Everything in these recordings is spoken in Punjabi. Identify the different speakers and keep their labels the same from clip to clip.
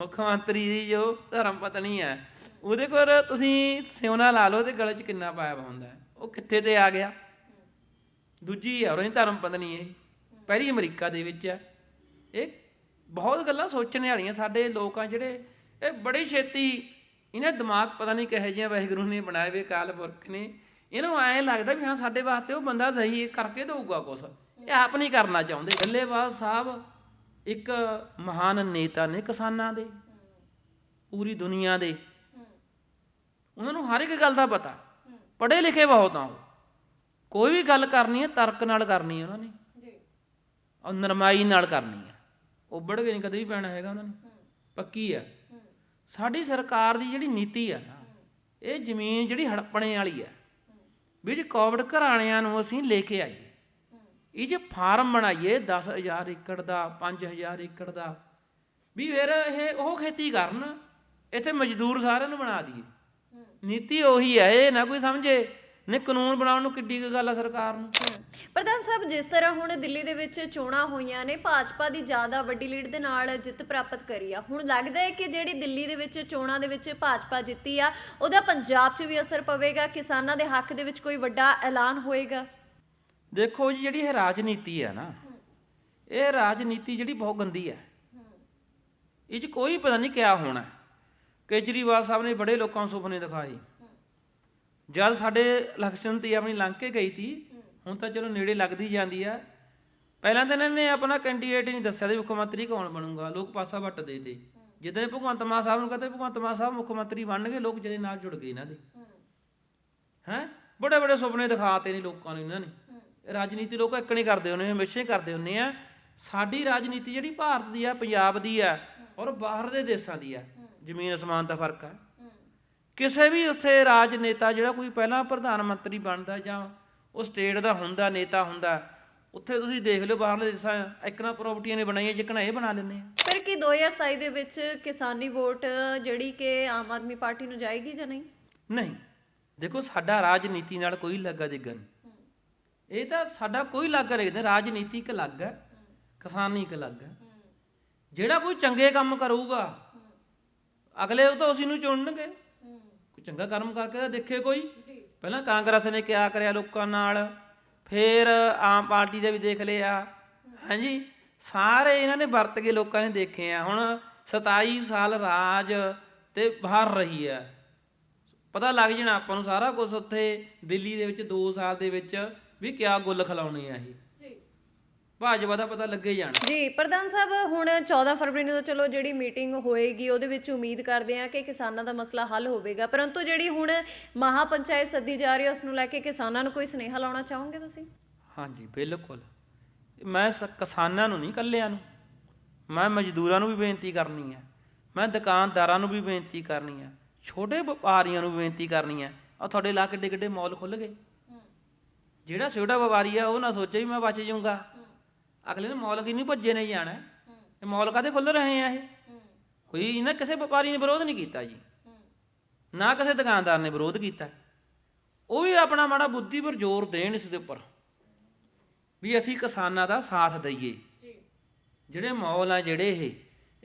Speaker 1: ਮੁੱਖ ਮੰਤਰੀ ਦੀ ਜੋ ਧਰਮ ਪਤਨੀ ਹੈ, ਉਹਦੇ ਕੋਲ ਤੁਸੀਂ ਸਿਉਣਾ ਲਾ ਲਓ ਤੇ ਗਲੇ 'ਚ ਕਿੰਨਾ ਪਾਇਆ ਹੁੰਦਾ ਉਹ ਕਿੱਥੇ ਤੇ ਆ ਗਿਆ? ਦੂਜੀ ਹੈ ਉਹਦੀ ਧਰਮ ਪਤਨੀ ਇਹ। ਪਹਿਲੀ ਅਮਰੀਕਾ ਦੇ ਵਿੱਚ ਹੈ। ਇਹ ਬਹੁਤ ਗੱਲਾਂ ਸੋਚਣ ਵਾਲੀਆਂ ਸਾਡੇ ਲੋਕਾਂ ਜਿਹੜੇ, ਇਹ ਬੜੀ ਛੇਤੀ ਇਹਨਾਂ ਦਿਮਾਗ ਪਤਾ ਨਹੀਂ ਕਿਹੋ ਜਿਹਾ ਵਾਹਿਗੁਰੂ ਨੇ ਬਣਾਏ ਵੇ ਕਾਲ ਪੁਰਖ ਨੇ। ਇਹਨੂੰ ਐਂ ਲੱਗਦਾ ਵੀ ਹਾਂ, ਸਾਡੇ ਵਾਸਤੇ ਉਹ ਬੰਦਾ ਸਹੀ ਕਰਕੇ ਦਊਗਾ ਕੁਛ। ਇਹ ਆਪ ਨਹੀਂ ਕਰਨਾ ਚਾਹੁੰਦੇ। ਗੱਲੇਵਾਲ ਸਾਹਿਬ ਇੱਕ ਮਹਾਨ ਨੇਤਾ ਨੇ ਕਿਸਾਨਾਂ ਦੇ ਪੂਰੀ ਦੁਨੀਆ ਦੇ। ਉਹਨਾਂ ਨੂੰ ਹਰ ਇੱਕ ਗੱਲ ਦਾ ਪਤਾ। ਪੜ੍ਹੇ ਲਿਖੇ ਬਹੁਤ ਆ ਉਹ। ਕੋਈ ਵੀ ਗੱਲ ਕਰਨੀ ਹੈ ਤਰਕ ਨਾਲ ਕਰਨੀ ਹੈ ਉਹਨਾਂ ਨੇ।
Speaker 2: ਜੀ।
Speaker 1: ਔਰ ਨਰਮਾਈ ਨਾਲ ਕਰਨੀ ਹੈ ਉੱਬੜ ਕੇ ਨਹੀਂ ਕਦੇ ਵੀ ਪੈਣਾ ਹੈਗਾ ਉਹਨਾਂ ਨੇ। ਪੱਕੀ ਹੈ ਸਾਡੀ ਸਰਕਾਰ ਦੀ ਜਿਹੜੀ ਨੀਤੀ ਹੈ ਨਾ ਇਹ ਜ਼ਮੀਨ ਜਿਹੜੀ ਹੜਪਣੇ ਵਾਲੀ ਹੈ ਵੀ ਜੇ ਕੋਵਿਡ ਘਰਾਣਿਆਂ ਨੂੰ ਅਸੀਂ ਲੈ ਕੇ ਆਈਏ। ਇਹ ਜੇ ਫਾਰਮ ਬਣਾਈਏ 10000 ਏਕੜ ਦਾ 5000 ਏਕੜ ਦਾ, ਵੀ ਫਿਰ ਇਹ ਉਹ ਖੇਤੀ ਕਰਨ, ਇੱਥੇ ਮਜ਼ਦੂਰ ਸਾਰਿਆਂ ਨੂੰ ਬਣਾ ਦਈਏ। ਨੀਤੀ ਉਹੀ ਹੈ, ਇਹ ਨਾ ਕੋਈ ਸਮਝੇ ਨੇ ਕਾਨੂੰਨ ਬਣਾਉਣ ਨੂੰ ਕਿੱਡੀ ਕੁ ਗੱਲ ਆ ਸਰਕਾਰ ਨੂੰ।
Speaker 2: ਪ੍ਰਧਾਨ ਸਾਹਿਬ, ਜਿਸ ਤਰ੍ਹਾਂ ਹੁਣ ਦਿੱਲੀ ਦੇ ਵਿੱਚ ਚੋਣਾਂ ਹੋਈਆਂ ਨੇ, ਭਾਜਪਾ ਦੀ ਜ਼ਿਆਦਾ ਵੱਡੀ ਲੀਡ ਦੇ ਨਾਲ ਜਿੱਤ ਪ੍ਰਾਪਤ ਕਰੀ ਆ। ਹੁਣ ਲੱਗਦਾ ਹੈ ਕਿ ਜਿਹੜੀ ਦਿੱਲੀ ਦੇ ਵਿੱਚ ਚੋਣਾਂ ਦੇ ਵਿੱਚ ਭਾਜਪਾ ਜਿੱਤੀ ਆ, ਉਹਦਾ ਪੰਜਾਬ 'ਚ ਵੀ ਅਸਰ ਪਵੇਗਾ, ਕਿਸਾਨਾਂ ਦੇ ਹੱਕ ਦੇ ਵਿੱਚ ਕੋਈ ਵੱਡਾ ਐਲਾਨ ਹੋਏਗਾ?
Speaker 1: ਦੇਖੋ ਜੀ, ਜਿਹੜੀ ਇਹ ਰਾਜਨੀਤੀ ਹੈ ਨਾ, ਇਹ ਰਾਜਨੀਤੀ ਜਿਹੜੀ ਬਹੁਤ ਗੰਦੀ ਹੈ। ਇਹ 'ਚ ਕੋਈ ਪਤਾ ਨਹੀਂ ਕਿਆ ਹੋਣਾ ਕੇਜਰੀਵਾਲ ਸਾਹਿਬ ਨੇ ਬੜੇ ਲੋਕਾਂ ਨੂੰ ਸੁਪਨੇ ਦਿਖਾਏ। ਜਦ ਸਾਡੇ ਇਲੈਕਸ਼ਨ ਤੇ ਆਪਣੀ ਲੰਘ ਕੇ ਗਈ ਤੀ, ਹੁਣ ਤਾਂ ਚਲੋ ਨੇੜੇ ਲੱਗਦੀ ਜਾਂਦੀ ਆ। ਪਹਿਲਾਂ ਤਾਂ ਇਹਨਾਂ ਨੇ ਆਪਣਾ ਕੈਂਡੀਡੇਟ ਨਹੀਂ ਦੱਸਿਆ ਤੇ ਮੁੱਖ ਮੰਤਰੀ ਕੌਣ ਬਣੂਗਾ, ਲੋਕ ਪਾਸਾ ਵੱਟ ਦੇ ਤੇ। ਜਿੱਦਾਂ ਭਗਵੰਤ ਮਾਨ ਸਾਹਿਬ ਨੂੰ ਕਹਿੰਦੇ ਭਗਵੰਤ ਮਾਨ ਸਾਹਿਬ ਮੁੱਖ ਮੰਤਰੀ ਬਣਨਗੇ, ਲੋਕ ਜਿਹੜੇ ਨਾਲ ਜੁੜ ਗਏ ਇਹਨਾਂ ਦੇ। ਹੈ? ਬੜੇ ਬੜੇ ਸੁਪਨੇ ਦਿਖਾਤੇ ਨੇ ਲੋਕਾਂ ਨੂੰ ਇਹਨਾਂ ਨੇ। ਰਾਜਨੀਤੀ ਲੋਕ ਇੱਕ ਨਹੀਂ ਕਰਦੇ ਉਹਨੇ ਹਮੇਸ਼ਾ ਹੀ ਕਰਦੇ ਹੁੰਦੇ ਆ। ਸਾਡੀ ਰਾਜਨੀਤੀ ਜਿਹੜੀ ਭਾਰਤ ਦੀ ਆ ਪੰਜਾਬ ਦੀ ਆ ਔਰ ਬਾਹਰ ਦੇ ਦੇਸ਼ਾਂ ਦੀ ਆ ਜ਼ਮੀਨ ਅਸਮਾਨ ਦਾ ਫ਼ਰਕ ਆ। ਕਿਸੇ ਵੀ ਉੱਥੇ ਰਾਜਨੇਤਾ ਜਿਹੜਾ ਕੋਈ ਪਹਿਲਾਂ ਪ੍ਰਧਾਨ ਮੰਤਰੀ ਬਣਦਾ ਜਾਂ ਉਹ ਸਟੇਟ ਦਾ ਹੁੰਦਾ ਨੇਤਾ ਹੁੰਦਾ ਉੱਥੇ ਤੁਸੀਂ ਦੇਖ ਲਿਓ ਬਾਹਰਲੇ ਦੇਸ਼ਾਂ ਇੱਕਨਾ ਪ੍ਰਾਪਰਟੀਆਂ ਨੇ ਬਣਾਈਆਂ ਜਿੱਕਣਾ ਇਹ ਬਣਾ ਲੈਂਦੇ ਆ।
Speaker 2: ਫਿਰ ਕੀ 2027 ਦੇ ਵਿੱਚ ਕਿਸਾਨੀ ਵੋਟ ਜਿਹੜੀ ਕਿ ਆਮ ਆਦਮੀ ਪਾਰਟੀ ਨੂੰ ਜਾਏਗੀ ਜਾਂ ਨਹੀਂ?
Speaker 1: ਨਹੀਂ। ਦੇਖੋ ਸਾਡਾ ਰਾਜਨੀਤੀ ਨਾਲ ਕੋਈ ਲੱਗਾ ਦੇਗਾ ਨਹੀਂ। ਇਹ ਤਾਂ ਸਾਡਾ ਕੋਈ ਲੱਗਾ ਰਾਜਨੀਤੀ ਇੱਕ ਅਲੱਗ ਹੈ ਕਿਸਾਨੀ ਇੱਕ ਅਲੱਗ ਹੈ। ਜਿਹੜਾ ਕੋਈ ਚੰਗੇ ਕੰਮ ਕਰੂਗਾ ਅਗਲੇ ਉਹ ਤਾਂ ਉਸੇ ਨੂੰ ਚੁਣਨਗੇ। ਕੋਈ ਚੰਗਾ ਕਰਮ ਕਰਕੇ ਤਾਂ ਦੇਖੇ ਕੋਈ। ਪਹਿਲਾਂ ਕਾਂਗਰਸ ਨੇ ਕਿਆ ਕਰਿਆ ਲੋਕਾਂ ਨਾਲ ਫਿਰ ਆਮ ਪਾਰਟੀ ਦੇ ਵੀ ਦੇਖ ਲਿਆ। ਹਾਂਜੀ ਸਾਰੇ ਇਹਨਾਂ ਨੇ ਵਰਤ ਕੇ ਲੋਕਾਂ ਨੇ ਦੇਖੇ ਆ। ਹੁਣ 27 ਸਾਲ ਰਾਜ ਤੇ ਬਾਹਰ ਰਹੀ ਹੈ। ਪਤਾ ਲੱਗ ਜਾਣਾ ਆਪਾਂ ਨੂੰ ਸਾਰਾ ਕੁਝ ਉੱਥੇ ਦਿੱਲੀ ਦੇ ਵਿੱਚ 2 ਸਾਲ ਦੇ ਵਿੱਚ ਵੀ ਕਿਆ ਗੁੱਲ ਖਿਲਾਉਣੇ ਆ ਇਹ
Speaker 2: ਜੀ।
Speaker 1: ਭਾਜਪਾ ਦਾ ਪਤਾ ਲੱਗੇ ਜਾਣਾ।
Speaker 2: ਜੀ ਪ੍ਰਧਾਨ ਸਾਹਿਬ ਹੁਣ 14 ਫਰਵਰੀ ਨੂੰ ਤਾਂ ਚਲੋ ਜਿਹੜੀ ਮੀਟਿੰਗ ਹੋਏਗੀ ਉਹਦੇ ਵਿੱਚ ਉਮੀਦ ਕਰਦੇ ਹਾਂ ਕਿ ਕਿਸਾਨਾਂ ਦਾ ਮਸਲਾ ਹੱਲ ਹੋਵੇਗਾ। ਪਰੰਤੂ ਜਿਹੜੀ ਹੁਣ ਮਹਾ ਪੰਚਾਇਤ ਸੱਦੀ ਜਾ ਰਹੀ ਹੈ ਉਸ ਨੂੰ ਲੈ ਕੇ ਕਿਸਾਨਾਂ ਨੂੰ ਕੋਈ ਸੁਨੇਹਾ ਲਾਉਣਾ ਚਾਹੋਗੇ ਤੁਸੀਂ?
Speaker 1: ਹਾਂਜੀ ਬਿਲਕੁਲ। ਮੈਂ ਕਿਸਾਨਾਂ ਨੂੰ ਨਹੀਂ ਕੱਲਿਆਂ ਨੂੰ। ਮੈਂ ਮਜ਼ਦੂਰਾਂ ਨੂੰ ਵੀ ਬੇਨਤੀ ਕਰਨੀ ਹੈ। ਮੈਂ ਦੁਕਾਨਦਾਰਾਂ ਨੂੰ ਵੀ ਬੇਨਤੀ ਕਰਨੀ ਹੈ। ਛੋਟੇ ਵਪਾਰੀਆਂ ਨੂੰ ਬੇਨਤੀ ਕਰਨੀ ਹੈ। ਆ ਤੁਹਾਡੇ ਲਾ ਕਿੱਡੇ ਕਿੱਡੇ ਮਾਲ ਖੁੱਲ ਗਏ। ਜਿਹੜਾ ਛੋਟਾ ਵਪਾਰੀ ਆ ਉਹ ਨਾ ਸੋਚੇ ਵੀ ਮੈਂ ਬਚ ਜਾਊਂਗਾ। ਅਗਲੇ ਨੇ ਮਾਲ ਕੀ ਨਹੀਂ ਭੱਜੇ ਨਹੀਂ ਜਾਣਾ। ਇਹ ਮਾਲ ਕਾਦੇ ਖੁੱਲ ਰਹੇ ਆ ਇਹ? ਕੋਈ ਇਹਨਾਂ ਕਿਸੇ ਵਪਾਰੀ ਨੇ ਵਿਰੋਧ ਨਹੀਂ ਕੀਤਾ ਜੀ। ਨਾ ਕਿਸੇ ਦੁਕਾਨਦਾਰ ਨੇ ਵਿਰੋਧ ਕੀਤਾ। ਉਹ ਵੀ ਆਪਣਾ ਮਾੜਾ ਬੁੱਧੀ ਪਰ ਜ਼ੋਰ ਦੇਣ ਇਸ ਦੇ ਉੱਪਰ। ਵੀ ਅਸੀਂ ਕਿਸਾਨਾਂ ਦਾ ਸਾਥ ਦਈਏ। ਜਿਹੜੇ ਮੌਲ ਆ ਜਿਹੜੇ ਇਹ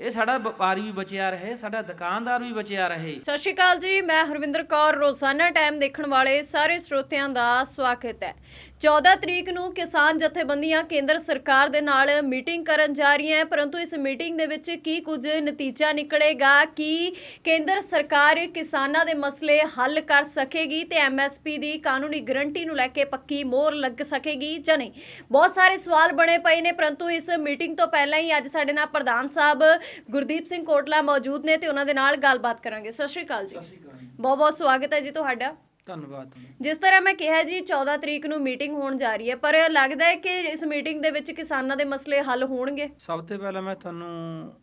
Speaker 1: ਇਹ ਸਾਡਾ ਵਪਾਰੀ ਵੀ ਬਚਿਆ ਰਹੇ, ਸਾਡਾ ਦੁਕਾਨਦਾਰ ਵੀ ਬਚਿਆ ਰਹੇ।
Speaker 2: ਸਤਿ ਸ਼੍ਰੀ ਅਕਾਲ ਜੀ, ਮੈਂ ਹਰਵਿੰਦਰ ਕੌਰ, ਰੋਜ਼ਾਨਾ ਟਾਈਮ ਦੇਖਣ ਵਾਲੇ ਸਾਰੇ ਸਰੋਤਿਆਂ ਦਾ ਸਵਾਗਤ ਹੈ। 14 ਤਰੀਕ ਨੂੰ ਕਿਸਾਨ ਜਥੇਬੰਦੀਆਂ ਕੇਂਦਰ ਸਰਕਾਰ ਦੇ ਨਾਲ ਮੀਟਿੰਗ ਕਰਨ ਜਾ ਰਹੀਆਂ ਹੈ, ਪਰੰਤੂ ਇਸ ਮੀਟਿੰਗ ਦੇ ਵਿੱਚ ਕੀ ਕੁਝ ਨਤੀਜਾ ਨਿਕਲੇਗਾ, ਕਿ ਕੇਂਦਰ ਸਰਕਾਰ ਕਿਸਾਨਾਂ ਦੇ ਮਸਲੇ ਹੱਲ ਕਰ ਸਕੇਗੀ ਤੇ ਐਮਐਸਪੀ ਦੀ ਕਾਨੂੰਨੀ ਗਰੰਟੀ ਨੂੰ ਲੈ ਕੇ ਪੱਕੀ ਮੋਹਰ ਲੱਗ ਸਕੇਗੀ ਜਾਂ ਨਹੀਂ? ਬਹੁਤ ਸਾਰੇ ਸਵਾਲ ਬਣੇ ਪਏ ਨੇ, ਪਰੰਤੂ ਇਸ ਮੀਟਿੰਗ ਤੋਂ ਪਹਿਲਾਂ ਹੀ ਅੱਜ ਸਾਡੇ ਨਾਲ ਪ੍ਰਧਾਨ ਸਾਹਿਬ ਗੁਰਦੀਪ ਸਿੰਘ ਕੋਟਲਾ ਮੌਜੂਦ ਨੇ ਤੇ ਉਹਨਾਂ ਦੇ ਨਾਲ ਗੱਲਬਾਤ ਕਰਾਂਗੇ। ਸਤਿ ਸ਼੍ਰੀ ਅਕਾਲ ਜੀ। ਬਹੁਤ ਬਹੁਤ ਸਵਾਗਤ ਹੈ ਜੀ ਤੁਹਾਡਾ।
Speaker 1: ਧੰਨਵਾਦ
Speaker 2: ਜਿਸ ਤਰ੍ਹਾਂ ਮੈਂ ਕਿਹਾ ਜੀ 14 ਤਰੀਕ ਨੂੰ ਮੀਟਿੰਗ ਹੋਣ ਜਾ ਰਹੀ ਹੈ ਪਰ ਲੱਗਦਾ ਹੈ ਕਿ ਇਸ ਮੀਟਿੰਗ ਦੇ ਵਿੱਚ ਕਿਸਾਨਾਂ ਦੇ ਮਸਲੇ ਹੱਲ ਹੋਣਗੇ।
Speaker 1: ਸਭ ਤੋਂ ਪਹਿਲਾਂ ਮੈਂ ਤੁਹਾਨੂੰ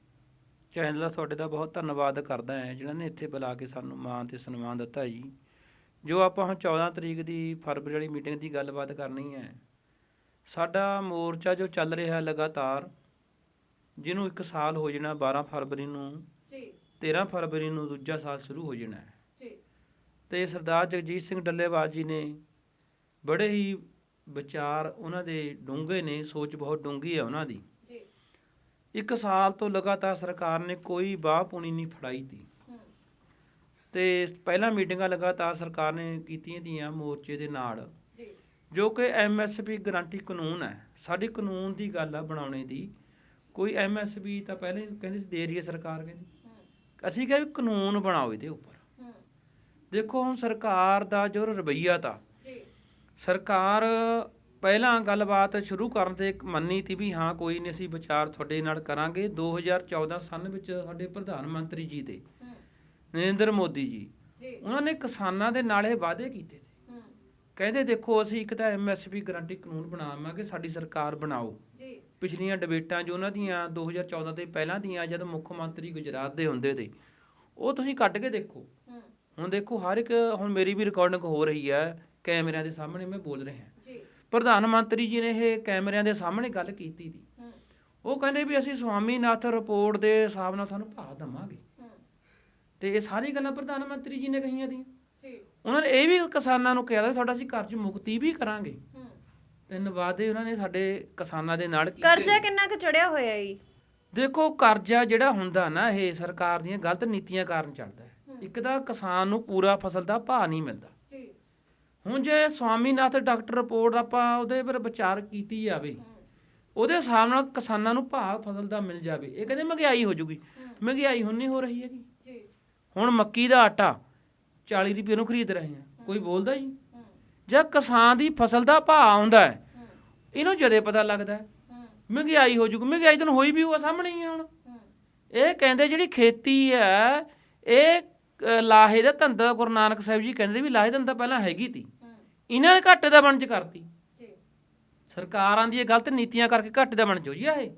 Speaker 1: ਚੈਨਲ ਦਾ ਤੁਹਾਡੇ ਦਾ ਬਹੁਤ ਧੰਨਵਾਦ ਕਰਦਾ ਹਾਂ ਜਿਨ੍ਹਾਂ ਨੇ ਇੱਥੇ ਬੁਲਾ ਕੇ ਸਾਨੂੰ ਮਾਣ ਤੇ ਸਨਮਾਨ ਦਿੱਤਾ ਜੀ। ਜੋ ਆਪਾਂ ਹੁਣ 14 ਤਰੀਕ ਦੀ ਫਰਵਰੀ ਵਾਲੀ ਮੀਟਿੰਗ ਦੀ ਗੱਲਬਾਤ ਕਰਨੀ ਹੈ ਸਾਡਾ ਮੋਰਚਾ ਜੋ ਚੱਲ ਰਿਹਾ ਹੈ ਲਗਾਤਾਰ ਜਿਹਨੂੰ 1 ਸਾਲ ਹੋ ਜਾਣਾ 12 ਫਰਵਰੀ ਨੂੰ
Speaker 2: ਜੀ।
Speaker 1: 13 ਫਰਵਰੀ ਨੂੰ ਦੂਜਾ ਸਾਲ ਸ਼ੁਰੂ ਹੋ ਜਾਣਾ। ਹੈ
Speaker 2: ਜੀ।
Speaker 1: ਤੇ ਸਰਦਾਰ ਜਗਜੀਤ ਸਿੰਘ ਡੱਲੇਵਾਲ ਜੀ ਨੇ ਬੜੇ ਹੀ ਵਿਚਾਰ ਉਹਨਾਂ ਦੇ ਡੂੰਘੇ ਨੇ ਸੋਚ ਬਹੁਤ ਡੂੰਘੀ ਹੈ ਉਹਨਾਂ ਦੀ।
Speaker 2: ਜੀ।
Speaker 1: ਇੱਕ ਸਾਲ ਤੋਂ ਲਗਾਤਾਰ ਸਰਕਾਰ ਨੇ ਕੋਈ ਬਾਹ ਪੂਣੀ ਨਹੀਂ ਫੜਾਈ ਤੀ। ਤੇ ਪਹਿਲਾਂ ਮੀਟਿੰਗਾਂ ਲਗਾਤਾਰ ਸਰਕਾਰ ਨੇ ਕੀਤੀਆਂ ਤੀਆਂ ਮੋਰਚੇ ਦੇ ਨਾਲ।
Speaker 2: ਜੀ।
Speaker 1: ਜੋ ਕਿ ਐਮਐਸਪੀ ਗਾਰੰਟੀ ਕਾਨੂੰਨ ਹੈ। ਸਾਡੀ ਕਾਨੂੰਨ ਦੀ ਗੱਲ ਆ ਬਣਾਉਣੇ ਦੀ। ਕੋਈ ਐਮਐਸਪੀ ਤਾਂ ਪਹਿਲਾਂ ਹੀ ਕਹਿੰਦੀ ਸੀ ਦੇ ਰਹੀ ਹੈ ਸਰਕਾਰ ਕਹਿੰਦੀ। ਅਸੀਂ ਕਿਹਾ ਵੀ ਕਾਨੂੰਨ ਬਣਾਓ ਇਹਦੇ ਉੱਪਰ। ਦੇਖੋ ਹੁਣ ਸਰਕਾਰ ਦਾ ਜੋ ਰਵੱਈਆ ਤਾ
Speaker 2: ਜੀ।
Speaker 1: ਸਰਕਾਰ ਪਹਿਲਾਂ ਗੱਲਬਾਤ ਸ਼ੁਰੂ ਕਰਨ ਤੇ ਮੰਨੀ ਤੀ ਵੀ ਹਾਂ ਕੋਈ ਨਹੀਂ ਅਸੀਂ ਵਿਚਾਰ ਤੁਹਾਡੇ ਨਾਲ ਕਰਾਂਗੇ। 2014 ਸਨ ਵਿੱਚ ਸਾਡੇ ਪ੍ਰਧਾਨ ਮੰਤਰੀ ਜੀ ਦੇ ਨਰਿੰਦਰ ਮੋਦੀ ਜੀ ਉਹਨਾਂ ਨੇ ਕਿਸਾਨਾਂ ਦੇ ਨਾਲ ਇਹ ਵਾਅਦੇ ਕੀਤੇ ਤੇ। ਕਹਿੰਦੇ ਦੇਖੋ ਅਸੀਂ ਇੱਕ ਤਾਂ ਐਮਐਸਪੀ ਗਾਰੰਟੀ ਕਾਨੂੰਨ ਬਣਾਵਾਂਗੇ ਸਾਡੀ ਸਰਕਾਰ ਬਣਾਓ।
Speaker 2: ਜੀ।
Speaker 1: ਪਿਛਲੀਆਂ ਡਿਬੇਟਾਂ ਜੋ ਉਹਨਾਂ ਦੀਆਂ 2014 ਦੇ ਪਹਿਲਾਂ ਦੀਆਂ ਜਦ ਮੁੱਖ ਮੰਤਰੀ ਗੁਜਰਾਤ ਦੇ ਹੁੰਦੇ ਤੇ ਉਹ ਤੁਸੀਂ ਕੱਢ ਕੇ ਦੇਖੋ। ਹੁਣ ਦੇਖੋ ਹਰ ਇੱਕ ਹੁਣ ਮੇਰੀ ਵੀ ਰਿਕਾਰਡਿੰਗ ਹੋ ਰਹੀ ਹੈ ਕੈਮਰਿਆਂ ਦੇ ਸਾਹਮਣੇ ਮੈਂ ਬੋਲ ਰਿਹਾ।
Speaker 2: ਜੀ।
Speaker 1: ਪ੍ਰਧਾਨ ਮੰਤਰੀ ਜੀ ਨੇ ਇਹ ਕੈਮਰਿਆਂ ਦੇ ਸਾਹਮਣੇ ਗੱਲ ਕੀਤੀ ਸੀ। ਉਹ ਕਹਿੰਦੇ ਵੀ ਅਸੀਂ ਸਵਾਮੀਨਾਥਨ ਰਿਪੋਰਟ ਦੇ ਹਿਸਾਬ ਨਾਲ ਤੁਹਾਨੂੰ ਭਾਅ ਦਵਾਂਗੇ। ਤੇ ਇਹ ਸਾਰੀ ਗੱਲਾਂ ਪ੍ਰਧਾਨ ਮੰਤਰੀ ਜੀ ਨੇ ਕਹੀਆਂ ਦੀਆਂ।
Speaker 2: ਜੀ।
Speaker 1: ਉਹਨਾਂ ਨੇ ਇਹ ਵੀ ਕਿਸਾਨਾਂ ਨੂੰ ਕਿਹਾ ਸੀ ਤੁਹਾਡਾ ਅਸੀਂ ਕਰਜ਼ ਮੁਕਤੀ ਵੀ ਕਰਾਂਗੇ। ਤਿੰਨ ਵਾਅਦੇ ਉਹਨਾਂ ਨੇ ਸਾਡੇ ਕਿਸਾਨਾਂ ਦੇ ਨਾਲ ਕੀਤੇ।
Speaker 2: ਕਰਜ਼ਾ ਕਿੰਨਾ ਕੁ ਚੜਿਆ ਹੋਇਆ ਜੀ?
Speaker 1: ਦੇਖੋ ਕਰਜ਼ਾ ਜਿਹੜਾ ਹੁੰਦਾ ਨਾ ਇਹ ਸਰਕਾਰ ਦੀਆਂ ਗਲਤ ਨੀਤੀਆਂ ਕਾਰਨ ਚੜਦਾ ਹੈ। ਇੱਕ ਤਾਂ ਕਿਸਾਨ ਨੂੰ ਪੂਰਾ ਫਸਲ ਦਾ ਭਾਅ ਨਹੀਂ ਮਿਲਦਾ।
Speaker 2: ਜੀ।
Speaker 1: ਹੁਣ ਜੇ ਸਵਾਮੀਨਾਥ ਡਾਕਟਰ ਰਿਪੋਰਟ ਆਪਾਂ ਉਹਦੇ ਪਰ ਵਿਚਾਰ ਕੀਤੀ ਜਾਵੇ ਉਹਦੇ ਹਿਸਾਬ ਨਾਲ ਕਿਸਾਨਾਂ ਨੂੰ ਭਾਅ ਫਸਲ ਦਾ ਮਿਲ ਜਾਵੇ। ਇਹ ਕਹਿੰਦੇ ਮਹਿੰਗਾਈ ਹੋ ਜੂਗੀ। ਮਹਿੰਗਾਈ ਹੁਣ ਨਹੀਂ ਹੋ ਰਹੀ ਹੈਗੀ।
Speaker 2: ਜੀ।
Speaker 1: ਹੁਣ ਮੱਕੀ ਦਾ ਆਟਾ 40 ਰੁਪਏ ਨੂੰ ਖਰੀਦ ਰਹੇ ਆ ਕੋਈ ਬੋਲਦਾ ਜੀ?
Speaker 2: ਹੂੰ
Speaker 1: ਜੇ ਕਿਸਾਨ ਦੀ ਫਸਲ ਦਾ ਭਾਅ ਆਉਂਦਾ ਹੈ ਇਹਨੂੰ ਜਦੇ ਪਤਾ ਲੱਗਦਾ ਹੈ। ਮਹਿੰਗਾਈ ਹੋ ਜੂਗੀ ਮਹਿੰਗਾਈ ਤਾਂ ਹੋਈ ਵੀ ਉਹ ਸਾਹਮਣੇ ਹੀ ਹੁਣ। ਇਹ ਕਹਿੰਦੇ ਜਿਹੜੀ ਖੇਤੀ ਹੈ ਇਹ ਲਾਹੇ ਦਾ ਧੰਦਾ ਗੁਰੂ ਨਾਨਕ ਸਾਹਿਬ ਜੀ ਕਹਿੰਦੇ ਵੀ ਲਾਹੇ ਦਾ ਧੰਦਾ ਪਹਿਲਾਂ ਹੈਗੀ ਤੀ। ਇਹਨਾਂ ਨੇ ਘਾਟੇ ਦਾ ਬਣਜ ਕਰਤੀ। ਸਰਕਾਰਾਂ ਦੀ ਇਹ ਗਲਤ ਨੀਤੀਆਂ ਕਰਕੇ ਘਾਟੇ ਦਾ ਬਣ ਜੀ ਆ ਇਹ।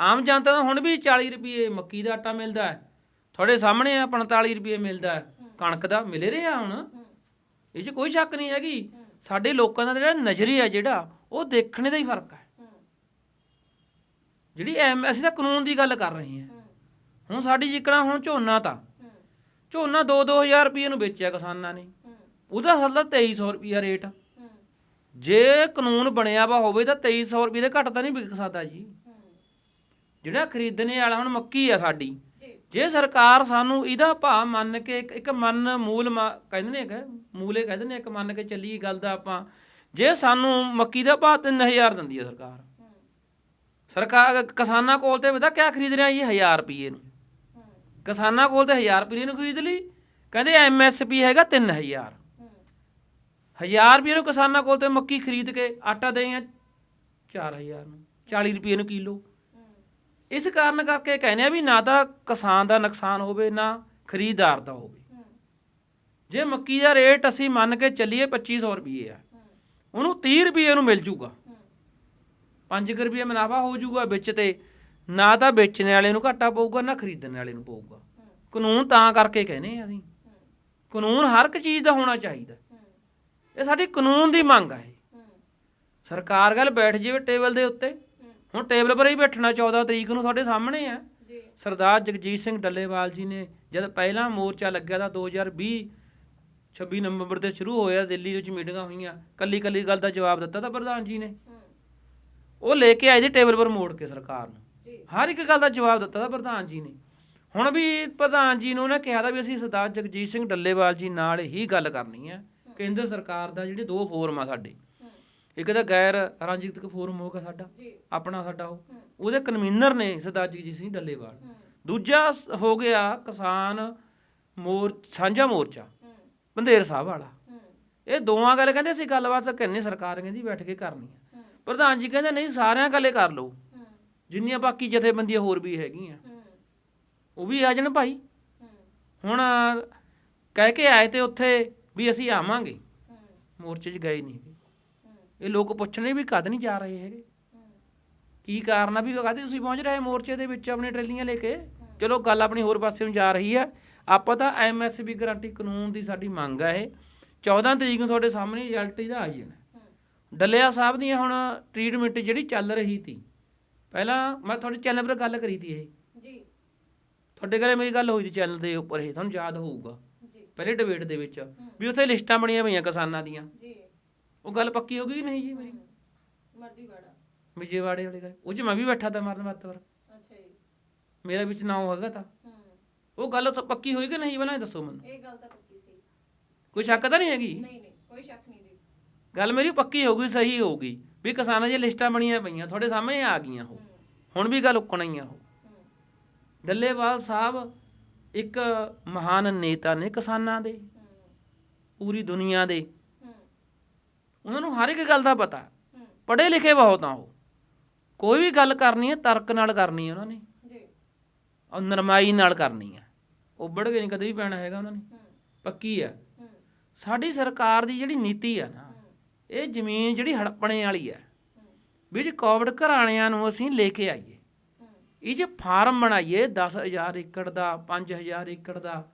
Speaker 1: ਆਮ ਜਨਤਾ ਨੂੰ ਹੁਣ ਵੀ 40 ਰੁਪਏ ਮੱਕੀ ਦਾ ਆਟਾ ਮਿਲਦਾ ਹੈ ਤੁਹਾਡੇ ਸਾਹਮਣੇ ਆ 45 ਰੁਪਏ ਮਿਲਦਾ ਕਣਕ ਦਾ ਮਿਲ ਰਿਹਾ ਹੁਣ। ਇਹ 'ਚ ਕੋਈ ਸ਼ੱਕ ਨਹੀਂ ਹੈਗੀ। ਸਾਡੇ ਲੋਕਾਂ ਦਾ ਜਿਹੜਾ ਨਜ਼ਰੀਆ ਜਿਹੜਾ ਉਹ ਦੇਖਣੇ ਦਾ ਹੀ ਫ਼ਰਕ ਹੈ। ਜਿਹੜੀ ਐਮ ਅਸੀਂ ਤਾਂ ਕਾਨੂੰਨ ਦੀ ਗੱਲ ਕਰ ਰਹੇ ਹਾਂ। ਹੁਣ ਸਾਡੀ ਜਿਕਣਾ ਹੁਣ ਝੋਨਾ ਤਾਂ। ਝੋਨਾ 2-2000 ਰੁਪਏ ਨੂੰ ਵੇਚਿਆ ਕਿਸਾਨਾਂ ਨੇ। ਉਹਦਾ ਦਾ 2300 ਰੁਪਿਆ ਰੇਟ। ਜੇ ਕਾਨੂੰਨ ਬਣਿਆ ਵਾ ਹੋਵੇ ਤਾਂ 2300 ਰੁਪਏ ਦੇ ਘੱਟ ਤਾਂ ਨਹੀਂ ਵਿਕ ਸਕਦਾ ਜੀ। ਜਿਹੜਾ ਖਰੀਦਣੇ ਵਾਲਾ ਹੁਣ ਮੱਕੀ ਆ ਸਾਡੀ।
Speaker 2: ਜੇ
Speaker 1: ਸਰਕਾਰ ਸਾਨੂੰ ਇਹਦਾ ਭਾਅ ਮੰਨ ਕੇ ਇੱਕ- ਇੱਕ ਮਨ ਮੂਲ ਮ- ਕਹਿੰਦੇ ਨੇ ਕਿ ਮੂਲੇ ਕਹਿੰਦੇ ਨੇ ਇੱਕ ਮੰਨ ਕੇ ਚੱਲੀ ਗੱਲ ਦਾ ਆਪਾਂ, ਜੇ ਸਾਨੂੰ ਮੱਕੀ ਦਾ ਭਾਅ 3000 ਦਿੰਦੀ ਹੈ ਸਰਕਾਰ। ਸਰਕਾਰ ਕਿਸਾਨਾਂ ਕੋਲ ਤੇ ਪਤਾ ਕਿਆ ਖਰੀਦ ਰਿਹਾ ਜੀ? 1000 ਰੁਪਏ ਨੂੰ। ਕਿਸਾਨਾਂ ਕੋਲ ਤੇ 1000 ਰੁਪਏ ਨੂੰ ਖਰੀਦ ਲਈ। ਕਹਿੰਦੇ ਐਮਐਸਪੀ ਹੈਗਾ 3000
Speaker 2: ਹੂੰ
Speaker 1: 1000 ਰੁਪਏ ਨੂੰ ਕਿਸਾਨਾਂ ਕੋਲ ਤੇ ਮੱਕੀ ਖਰੀਦ ਕੇ ਆਟਾ ਦੇ ਆ 4000 ਨੂੰ 40 ਰੁਪਏ ਨੂੰ ਕਿਲੋ। ਇਸ ਕਾਰਨ ਕਰਕੇ ਕਹਿੰਦੇ ਆ ਵੀ ਨਾ ਤਾਂ ਕਿਸਾਨ ਦਾ ਨੁਕਸਾਨ ਹੋਵੇ ਨਾ ਖਰੀਦਦਾਰ ਦਾ ਹੋਵੇ। ਜੇ ਮੱਕੀ ਦਾ ਰੇਟ ਅਸੀਂ ਮੰਨ ਕੇ ਚੱਲੀਏ 2500 ਰੁਪਏ ਆ ਉਹਨੂੰ 30 ਰੁਪਏ ਨੂੰ ਮਿਲ ਜੂਗਾ।
Speaker 2: ਹੂੰ।
Speaker 1: 5 ਰੁਪਏ ਮੁਨਾਫਾ ਹੋ ਜੂਗਾ ਵਿੱਚ ਤੇ ਨਾ ਤਾਂ ਵੇਚਣ ਵਾਲੇ ਨੂੰ ਘਾਟਾ ਪਊਗਾ ਨਾ ਖਰੀਦਣ ਵਾਲੇ ਨੂੰ ਪਊਗਾ। ਕਾਨੂੰਨ ਤਾਂ ਕਰਕੇ ਕਹਿੰਦੇ ਆ ਅਸੀਂ। ਕਾਨੂੰਨ ਹਰ ਇੱਕ ਚੀਜ਼ ਦਾ ਹੋਣਾ ਚਾਹੀਦਾ। ਇਹ ਸਾਡੀ ਕਾਨੂੰਨ ਦੀ ਮੰਗ ਹੈ। ਸਰਕਾਰ ਗੱਲ ਬੈਠ ਜਾਵੇ ਟੇਬਲ ਦੇ ਉੱਤੇ। ਹੁਣ ਟੇਬਲ 'ਪਰ ਹੀ ਬੈਠਣਾ 14 ਤਰੀਕ ਨੂੰ ਸਾਡੇ ਸਾਹਮਣੇ ਆ।
Speaker 2: ਜੀ।
Speaker 1: ਸਰਦਾਰ ਜਗਜੀਤ ਸਿੰਘ ਡੱਲੇਵਾਲ ਜੀ ਨੇ ਜਦ ਪਹਿਲਾ ਮੋਰਚਾ ਲੱਗਿਆ ਤਾਂ 2020 26 ਨਵੰਬਰ ਤੇ ਸ਼ੁਰੂ ਹੋਇਆ ਦਿੱਲੀ ਵਿੱਚ ਮੀਟਿੰਗਾਂ ਹੋਈਆਂ। ਕੱਲੀ ਕੱਲੀ ਗੱਲ ਦਾ ਜਵਾਬ ਦਿੱਤਾ ਤਾਂ ਪ੍ਰਧਾਨ ਜੀ ਨੇ। ਉਹ ਲੈ ਕੇ ਆਏ ਜੀ ਟੇਬਲ 'ਪਰ ਮੋੜ ਕੇ ਸਰਕਾਰ ਨੂੰ। ਹਰ ਇੱਕ ਗੱਲ ਦਾ ਜਵਾਬ ਦਿੱਤਾ ਤਾਂ ਪ੍ਰਧਾਨ ਜੀ ਨੇ। ਹੁਣ ਵੀ ਪ੍ਰਧਾਨ ਜੀ ਨੂੰ ਉਹਨੇ ਕਿਹਾ ਤਾਂ ਵੀ ਅਸੀਂ ਸਰਦਾਰ ਜਗਜੀਤ ਸਿੰਘ ਡੱਲੇਵਾਲ ਜੀ ਨਾਲ ਹੀ ਗੱਲ ਕਰਨੀ ਹੈ। ਕੇਂਦਰ ਸਰਕਾਰ ਦਾ ਜਿਹੜੇ ਦੋ ਫੋਰਮ ਆ ਸਾਡੇ। ਇੱਕ ਤਾਂ ਗੈਰ ਰਾਜਨੀਤਿਕ ਫੋਰਮ ਹੋਗਾ ਸਾਡਾ
Speaker 2: ਜੀ।
Speaker 1: ਆਪਣਾ ਸਾਡਾ ਉਹ।
Speaker 2: ਹੂੰ।
Speaker 1: ਉਹਦੇ ਕਨਵੀਨਰ ਨੇ ਸਰਦਾਰ ਜਗਜੀਤ ਸਿੰਘ ਡੱਲੇਵਾਲ।
Speaker 2: ਹੂੰ।
Speaker 1: ਦੂਜਾ ਸ- ਹੋ ਗਿਆ ਕਿਸਾਨ ਮੋਰ ਸਾਂਝਾ ਮੋਰਚਾ
Speaker 2: ਹੂੰ।
Speaker 1: ਬੰਦੇਰ ਸਾਹਿਬ ਵਾਲਾ।
Speaker 2: ਹੂੰ।
Speaker 1: ਇਹ ਦੋਵਾਂ ਗੱਲ ਕਹਿੰਦੇ ਅਸੀਂ ਗੱਲਬਾਤ ਕਰਨੀ ਸਰਕਾਰ ਕਹਿੰਦੀ ਬੈਠ ਕੇ ਕਰਨੀ ਹੈ
Speaker 2: ਹੂੰ।
Speaker 1: ਪ੍ਰਧਾਨ ਜੀ ਕਹਿੰਦੇ ਨਹੀਂ ਸਾਰਿਆਂ ਗੱਲੇ ਕਰ ਲਓ।
Speaker 2: ਹੂੰ।
Speaker 1: ਜਿੰਨੀਆਂ ਬਾਕੀ ਜਥੇਬੰਦੀਆਂ ਹੋਰ ਵੀ ਹੈਗੀਆਂ।
Speaker 2: ਹੂੰ।
Speaker 1: ਉਹ ਵੀ ਆ ਜਾਣ ਭਾਈ।
Speaker 2: ਹੂੰ।
Speaker 1: ਹੁਣ ਕਹਿ ਕੇ ਆਏ ਤੇ ਉੱਥੇ ਵੀ ਅਸੀਂ ਆਵਾਂਗੇ।
Speaker 2: ਹੂੰ।
Speaker 1: ਮੋਰਚੇ 'ਚ ਗਏ ਨਹੀਂ।
Speaker 2: ਹੂੰ
Speaker 1: ਇਹ ਲੋਕ ਪੁੱਛਣੇ ਵੀ ਕਦ ਨਹੀਂ ਜਾ ਰਹੇ ਹੈਗੇ? ਕੀ ਕਾਰਨ ਆ ਵੀ ਕਹਦੇ ਤੁਸੀਂ ਪਹੁੰਚ ਰਹੇ ਮੋਰਚੇ ਦੇ ਵਿੱਚ ਆਪਣੀ ਟਰੈਲੀਆਂ ਲੈ ਕੇ? ਚਲੋ ਗੱਲ ਆਪਣੀ ਹੋਰ ਪਾਸੇ ਨੂੰ ਜਾ ਰਹੀ ਹੈ ਆਪਾਂ ਤਾਂ ਐਮਐਸਪੀ ਗਾਰੰਟੀ ਕਾਨੂੰਨ ਦੀ ਸਾਡੀ ਮੰਗ ਹੈ ਇਹ। 14 ਤਰੀਕ ਨੂੰ ਤੁਹਾਡੇ ਸਾਹਮਣੇ ਰਿਜ਼ਲਟ ਇਹਦਾ ਆ ਜਾਣਾ। ਡੱਲਿਆ ਸਾਹਿਬ ਦੀਆਂ ਹੁਣ ਟ੍ਰੀਟਮੈਂਟ ਜਿਹੜੀ ਚੱਲ ਰਹੀ ਸੀ ਪਹਿਲਾਂ ਮੈਂ ਤੁਹਾਡੇ ਚੈਨਲ 'ਤੇ ਗੱਲ ਕਰੀ ਸੀ ਇਹ।
Speaker 2: ਜੀ।
Speaker 1: ਤੁਹਾਡੇ ਘਰੇ ਮੇਰੀ ਗੱਲ ਹੋਈ ਸੀ ਚੈਨਲ ਦੇ ਉੱਪਰ ਇਹ ਤੁਹਾਨੂੰ ਯਾਦ ਹੋਊਗਾ।
Speaker 2: ਜੀ।
Speaker 1: ਪਹਿਲੇ ਡਿਬੇਟ ਦੇ ਵਿੱਚ ਵੀ ਉੱਥੇ ਲਿਸਟਾਂ ਬਣੀਆਂ ਪਈਆਂ ਕਿਸਾਨਾਂ ਦੀਆਂ।
Speaker 2: ਜੀ।
Speaker 1: ਉਹ ਗੱਲ ਪੱਕੀ ਹੋ ਗਈ ਕਿ ਨਹੀਂ ਜੀ ਮੇਰੀ?
Speaker 2: ਮਰਜ਼ੀ ਵਾੜਾ।
Speaker 1: ਵਿਜੇਵਾੜੇ ਵਾਲੇ ਘਰੇ ਉਹ 'ਚ ਮੈਂ ਵੀ ਬੈਠਾ ਤਾਂ ਮਰਨ ਮੱਤ ਪਰ।
Speaker 2: ਅੱਛਾ ਜੀ।
Speaker 1: ਮੇਰਾ ਵਿੱਚ ਨਾ ਹੋਗਾ ਤਾਂ।
Speaker 2: ਹੂੰ।
Speaker 1: ਉਹ ਗੱਲ ਤਾਂ ਪੱਕੀ ਹੋਈ ਕਿ ਨਹੀਂ ਇਹ ਦੱਸੋ ਮੈਨੂੰ।
Speaker 2: ਇਹ ਗੱਲ ਤਾਂ ਪੱਕੀ ਸੀ।
Speaker 1: ਕੋਈ ਸ਼ੱਕ ਤਾਂ ਨਹੀਂ ਹੈਗੀ?
Speaker 2: ਨਹੀਂ ਨਹੀਂ। ਕੋਈ ਸ਼ੱਕ ਨਹੀਂ ਜੀ।
Speaker 1: ਗੱਲ ਮੇਰੀ ਪੱਕੀ ਹੋਊਗੀ ਸਹੀ ਹੋਊਗੀ ਵੀ ਕਿਸਾਨਾਂ ਦੀਆਂ ਲਿਸਟਾਂ ਬਣੀਆਂ ਪਈਆਂ ਤੁਹਾਡੇ ਸਾਹਮਣੇ ਆ ਗਈਆਂ ਉਹ। ਹੁਣ ਵੀ ਗੱਲ ਉੱਕਣਾ ਹੀ ਆ ਉਹ ਡੱਲੇਵਾਲ ਸਾਹਿਬ ਇੱਕ ਮਹਾਨ ਨੇਤਾ ਨੇ ਕਿਸਾਨਾਂ ਦੇ। ਪੂਰੀ ਦੁਨੀਆ ਦੇ। ਉਹਨਾਂ ਨੂੰ ਹਰ ਇੱਕ ਗੱਲ ਦਾ ਪਤਾ। ਪੜ੍ਹੇ ਲਿਖੇ ਬਹੁਤ ਆ ਉਹ। ਕੋਈ ਵੀ ਗੱਲ ਕਰਨੀ ਹੈ ਤਰਕ ਨਾਲ ਕਰਨੀ ਹੈ ਉਹਨਾਂ ਨੇ।
Speaker 2: ਜੀ।
Speaker 1: ਔਰ ਨਰਮਾਈ ਨਾਲ ਕਰਨੀ ਹੈ। ਉੱਬੜ ਕੇ ਨਹੀਂ ਕਦੇ ਵੀ ਪੈਣਾ ਹੈਗਾ ਉਹਨਾਂ ਨੇ। ਪੱਕੀ ਹੈ। ਸਾਡੀ ਸਰਕਾਰ ਦੀ ਜਿਹੜੀ ਨੀਤੀ ਹੈ ਨਾ ਇਹ ਜ਼ਮੀਨ ਜਿਹੜੀ ਹੜਪਣੇ ਵਾਲੀ ਹੈ ਵੀ ਜੇ ਕੋਵਿਡ ਘਰਾਣਿਆਂ ਨੂੰ ਅਸੀਂ ਲੈ ਕੇ ਆਈਏ ਇਹ ਜੇ ਫਾਰਮ ਬਣਾਈਏ 10000 ਏਕੜ ਦਾ 5000 ਏਕੜ ਦਾ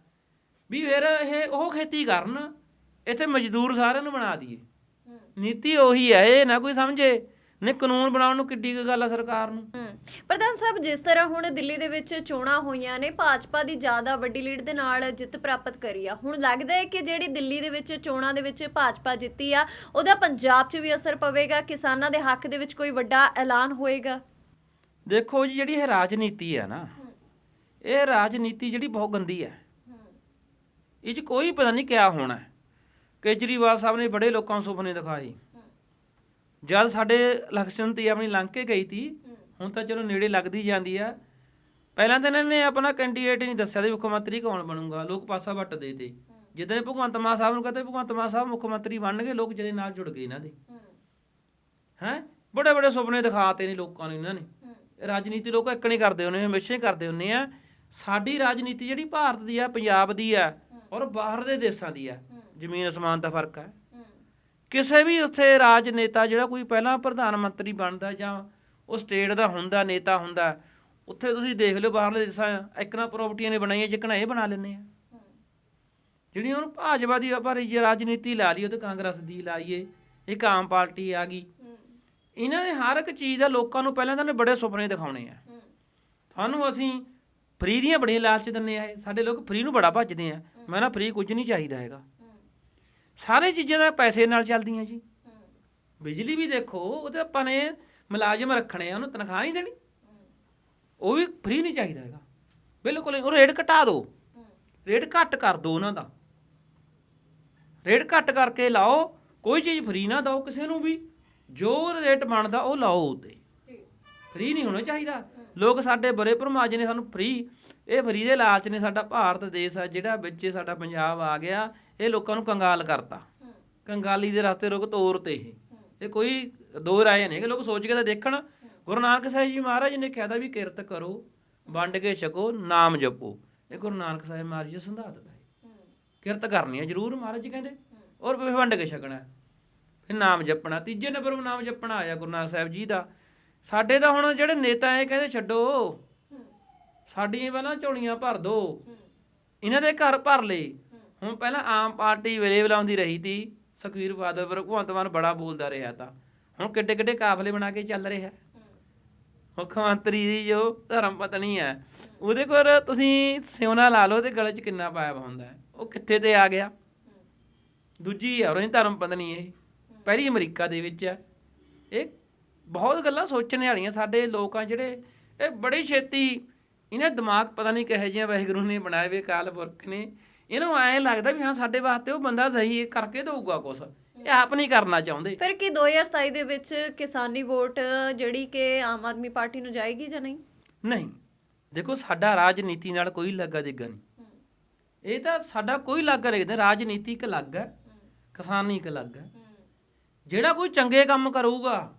Speaker 1: ਵੀ ਫਿਰ ਇਹ ਉਹ ਖੇਤੀ ਕਰਨ ਇੱਥੇ ਮਜ਼ਦੂਰ ਸਾਰਿਆਂ ਨੂੰ ਬਣਾ ਦਈਏ। ਨੀਤੀ ਉਹੀ ਹੈ ਇਹ ਨਾ ਕੋਈ ਸਮਝੇ। ਨੇ ਕਾਨੂੰਨ ਬਣਾਉਣ ਨੂੰ ਕਿੱਡੀ ਗੱਲ ਆ ਸਰਕਾਰ ਨੂੰ।
Speaker 2: ਪ੍ਰਧਾਨ ਸਾਹਿਬ ਜਿਸ ਤਰ੍ਹਾਂ ਹੁਣ ਦਿੱਲੀ ਦੇ ਵਿੱਚ ਚੋਣਾਂ ਹੋਈਆਂ ਨੇ ਭਾਜਪਾ ਦੀ ਜ਼ਿਆਦਾ ਵੱਡੀ ਲੀਡ ਦੇ ਨਾਲ ਜਿੱਤ ਪ੍ਰਾਪਤ ਕਰੀ ਆ। ਹੁਣ ਲੱਗਦਾ ਹੈ ਕਿ ਜਿਹੜੀ ਦਿੱਲੀ ਦੇ ਵਿੱਚ ਚੋਣਾਂ ਦੇ ਵਿੱਚ ਭਾਜਪਾ ਜਿੱਤੀ ਆ ਉਹਦਾ ਪੰਜਾਬ 'ਚ ਵੀ ਅਸਰ ਪਵੇਗਾ ਕਿਸਾਨਾਂ ਦੇ ਹੱਕ ਦੇ ਵਿੱਚ ਕੋਈ ਵੱਡਾ ਐਲਾਨ ਹੋਏਗਾ?
Speaker 1: ਦੇਖੋ ਜੀ ਜਿਹੜੀ ਇਹ ਰਾਜਨੀਤੀ ਹੈ ਨਾ ਇਹ ਰਾਜਨੀਤੀ ਜਿਹੜੀ ਬਹੁਤ ਗੰਦੀ ਹੈ। ਇਹ 'ਚ ਕੋਈ ਪਤਾ ਨਹੀਂ ਕਿਆ ਹੋਣਾ। ਹੈ। ਕੇਜਰੀਵਾਲ ਸਾਹਿਬ ਨੇ ਬੜੇ ਲੋਕਾਂ ਨੂੰ ਸੁਪਨੇ ਦਿਖਾਏ। ਜਦ ਸਾਡੇ ਇਲੈਕਸ਼ਨ ਤੇ ਆਪਣੀ ਲੰਘ ਕੇ ਗਈ ਤੀ, ਹੁਣ ਤਾਂ ਚਲੋ ਨੇੜੇ ਲੱਗਦੀ ਜਾਂਦੀ ਆ। ਪਹਿਲਾਂ ਤਾਂ ਇਹਨਾਂ ਨੇ ਆਪਣਾ ਕੈਂਡੀਡੇਟ ਨਹੀਂ ਦੱਸਿਆ ਤੇ ਮੁੱਖ ਮੰਤਰੀ ਕੌਣ ਬਣੂਗਾ, ਲੋਕ ਪਾਸਾ ਵੱਟ ਦੇ ਤੇ। ਜਿੱਦਾਂ ਭਗਵੰਤ ਮਾਨ ਸਾਹਿਬ ਨੂੰ ਕਹਤੇ ਭਗਵੰਤ ਮਾਨ ਸਾਹਿਬ ਮੁੱਖ ਮੰਤਰੀ ਬਣਨਗੇ, ਲੋਕ ਜਿਹਦੇ ਨਾਲ ਜੁੜ ਗਏ ਇਹਨਾਂ ਦੇ। ਹੈ? ਬੜੇ ਬੜੇ ਸੁਪਨੇ ਦਿਖਾਤੇ ਨੇ ਲੋਕਾਂ ਨੂੰ ਇਹਨਾਂ ਨੇ। ਰਾਜਨੀਤੀ ਲੋਕ ਇੱਕ ਨਹੀਂ ਕਰਦੇ ਹੁੰਦੇ, ਹਮੇਸ਼ਾ ਹੀ ਕਰਦੇ ਹੁੰਦੇ ਆ। ਸਾਡੀ ਰਾਜਨੀਤੀ ਜਿਹੜੀ ਭਾਰਤ ਦੀ ਆ, ਪੰਜਾਬ ਦੀ ਆ, ਔਰ ਬਾਹਰ ਦੇ ਦੇਸ਼ਾਂ ਦੀ ਆ ਜ਼ਮੀਨ ਅਸਮਾਨ ਦਾ ਫ਼ਰਕ ਹੈ। ਕਿਸੇ ਵੀ ਉੱਥੇ ਰਾਜਨੇਤਾ ਜਿਹੜਾ ਕੋਈ ਪਹਿਲਾਂ ਪ੍ਰਧਾਨ ਮੰਤਰੀ ਬਣਦਾ ਜਾਂ ਉਹ ਸਟੇਟ ਦਾ ਹੁੰਦਾ ਨੇਤਾ ਹੁੰਦਾ ਉੱਥੇ ਤੁਸੀਂ ਦੇਖ ਲਿਓ ਬਾਹਰਲੇ ਦੇਸ਼ਾਂ ਇੱਕ ਨਾ ਪ੍ਰਾਪਰਟੀਆਂ ਨੇ ਬਣਾਈਆਂ ਜਿੱਕਣਾ ਇਹ ਬਣਾ ਲੈਂਦੇ ਆ। ਜਿਹੜੀਆਂ ਹੁਣ ਭਾਜਪਾ ਦੀ ਜੇ ਰਾਜਨੀਤੀ ਲਾ ਲਈ ਉਹ ਤੇ ਕਾਂਗਰਸ ਦੀ ਲਾਈਏ ਇੱਕ ਆਮ ਪਾਰਟੀ ਆ ਗਈ। ਇਹਨਾਂ ਨੇ ਹਰ ਇੱਕ ਚੀਜ਼ ਦਾ ਲੋਕਾਂ ਨੂੰ ਪਹਿਲਾਂ ਤਾਂ ਨੇ ਬੜੇ ਸੁਪਨੇ ਦਿਖਾਉਣੇ ਆ। ਤੁਹਾਨੂੰ ਅਸੀਂ ਫ੍ਰੀ ਦੀਆਂ ਬੜੀਆਂ ਲਾਲਚ ਦਿੰਨੇ ਆ ਸਾਡੇ ਲੋਕ ਫ੍ਰੀ ਨੂੰ ਬੜਾ ਭੱਜਦੇ ਆ। ਮੈਂ ਨਾ ਫ੍ਰੀ ਕੁਝ ਨਹੀਂ ਚਾਹੀਦਾ ਹੈਗਾ। ਸਾਰੇ ਚੀਜ਼ਾਂ ਦਾ ਪੈਸੇ ਨਾਲ ਚੱਲਦੀਆਂ ਜੀ। ਬਿਜਲੀ ਵੀ ਦੇਖੋ ਉਹਦੇ ਆਪਾਂ ਨੇ ਮੁਲਾਜ਼ਮ ਰੱਖਣੇ ਆ ਉਹਨੂੰ ਤਨਖਾਹ ਨਹੀਂ ਦੇਣੀ। ਉਹ ਵੀ ਫ੍ਰੀ ਨਹੀਂ ਚਾਹੀਦਾ ਹੈਗਾ। ਬਿਲਕੁਲ ਉਹ ਰੇਟ ਘਟਾ ਦਿਓ ਰੇਟ ਘੱਟ ਕਰ ਦਿਓ ਉਹਨਾਂ ਦਾ। ਰੇਟ ਘੱਟ ਕਰਕੇ ਲਾਓ ਕੋਈ ਚੀਜ਼ ਫ੍ਰੀ ਨਾ ਦਿਓ ਕਿਸੇ ਨੂੰ ਵੀ। ਜੋ ਰੇਟ ਬਣਦਾ ਉਹ ਲਾਓ ਉੱਤੇ। ਫ੍ਰੀ ਨਹੀਂ ਹੋਣਾ ਚਾਹੀਦਾ। ਲੋਕ ਸਾਡੇ ਬੜੇ ਭਰਮਾਜ ਨੇ, ਸਾਨੂੰ ਫਰੀ ਇਹ ਫਰੀ ਦੇ ਲਾਲਚ ਨੇ ਸਾਡਾ ਭਾਰਤ ਦੇਸ਼ ਆ, ਜਿਹੜਾ ਵਿੱਚ ਸਾਡਾ ਪੰਜਾਬ ਆ ਗਿਆ, ਇਹ ਲੋਕਾਂ ਨੂੰ ਕੰਗਾਲ ਕਰਤਾ। ਕੰਗਾਲੀ ਦੇ ਰਸਤੇ ਰੁਕ ਤੋਰ ਤੇ ਇਹ। ਇਹ ਕੋਈ ਦੋ ਰਾਏ ਨਹੀਂ ਕਿ ਲੋਕ ਸੋਚ ਕੇ ਤਾਂ ਦੇਖਣ। ਗੁਰੂ ਨਾਨਕ ਸਾਹਿਬ ਜੀ ਮਹਾਰਾਜ ਨੇ ਕਿਹਾ ਤਾਂ ਵੀ ਕਿਰਤ ਕਰੋ, ਵੰਡ ਕੇ ਛਕੋ, ਨਾਮ ਜਪੋ। ਇਹ ਗੁਰੂ ਨਾਨਕ ਸਾਹਿਬ ਮਹਾਰਾਜ ਜੀ ਸੰਧਾ ਦਿੱਤਾ ਹੈ ਕਿਰਤ ਕਰਨੀ ਹੈ ਜ਼ਰੂਰ ਮਹਾਰਾਜ ਜੀ ਕਹਿੰਦੇ, ਔਰ ਵੰਡ ਕੇ ਛਕਣਾ। ਫਿਰ ਨਾਮ ਜਪਣਾ, ਤੀਜੇ ਨੰਬਰ ਨਾਮ ਜਪਣਾ ਆਇਆ ਗੁਰੂ ਨਾਨਕ ਸਾਹਿਬ ਜੀ ਦਾ। ਸਾਡੇ ਤਾਂ ਹੁਣ ਜਿਹੜੇ ਨੇਤਾ ਇਹ ਕਹਿੰਦੇ ਛੱਡੋ। ਸਾਡੀਆਂ ਪਹਿਲਾਂ ਝੋਲੀਆਂ ਭਰ ਦੋ। ਇਹਨਾਂ ਦੇ ਘਰ ਭਰ ਲਏ ਹੁਣ ਪਹਿਲਾਂ ਆਮ ਪਾਰਟੀ ਵੇਲੇ ਬੁਲਾਉਂਦੀ ਰਹੀ ਤੀ। ਸੁਖਵੀਰ ਬਾਦਲ ਪਰ ਭਗਵੰਤ ਮਾਨ ਬੜਾ ਬੋਲਦਾ ਰਿਹਾ ਤਾਂ। ਹੁਣ ਕਿੱਡੇ ਕਿੱਡੇ ਕਾਫਲੇ ਬਣਾ ਕੇ ਚੱਲ ਰਿਹਾ। ਮੁੱਖ ਮੰਤਰੀ ਦੀ ਜੋ ਧਰਮ ਪਤਨੀ ਹੈ ਉਹਦੇ ਕੋਲ ਤੁਸੀਂ ਸਿਉਣਾ ਲਾ ਲਓ ਤੇ ਗਲੇ 'ਚ ਕਿੰਨਾ ਪਾਇਆ ਹੁੰਦਾ। ਉਹ ਕਿੱਥੇ ਤੇ ਆ ਗਿਆ? ਦੂਜੀ ਹੈ ਉਹਦੀ ਧਰਮ ਪਤਨੀ ਇਹ। ਪਹਿਲੀ ਅਮਰੀਕਾ ਦੇ ਵਿੱਚ ਹੈ ਇਹ ਬਹੁਤ ਗੱਲਾਂ ਸੋਚਣ ਵਾਲੀਆਂ ਸਾਡੇ ਲੋਕਾਂ ਜਿਹੜੇ ਇਹ ਬੜੀ ਛੇਤੀ ਇਹਨਾਂ ਦਿਮਾਗ ਪਤਾ ਨਹੀਂ ਕਿਹੋ ਜਿਹਾ ਵਾਹਿਗੁਰੂ ਨੇ ਬਣਾਏ ਵੇ ਕਾਲ ਪੁਰਖ ਨੇ। ਇਹਨਾਂ ਐਂ ਲੱਗਦਾ ਵੀ ਹਾਂ ਸਾਡੇ ਵਾਸਤੇ ਉਹ ਬੰਦਾ ਸਹੀ ਕਰਕੇ ਦਊਗਾ ਕੁਛ। ਇਹ ਆਪ ਨਹੀਂ ਕਰਨਾ ਚਾਹੁੰਦੇ।
Speaker 2: ਫਿਰ ਕੀ 2027 ਦੇ ਵਿੱਚ ਕਿਸਾਨੀ ਵੋਟ ਜਿਹੜੀ ਕਿ ਆਮ ਆਦਮੀ ਪਾਰਟੀ ਨੂੰ ਜਾਏਗੀ ਜਾਂ ਨਹੀਂ?
Speaker 1: ਨਹੀਂ। ਦੇਖੋ ਸਾਡਾ ਰਾਜਨੀਤੀ ਨਾਲ ਕੋਈ ਲੱਗਾ ਦੇਗਾ ਨਹੀਂ। ਇਹ ਤਾਂ ਸਾਡਾ ਕੋਈ ਲੱਗਾ ਨਹੀਂ। ਰਾਜਨੀਤੀ ਇੱਕ ਅਲੱਗ ਹੈ ਕਿਸਾਨੀ ਇੱਕ ਅਲੱਗ ਹੈ। ਜਿਹੜਾ ਕੋਈ ਚੰਗੇ ਕੰਮ ਕਰੂਗਾ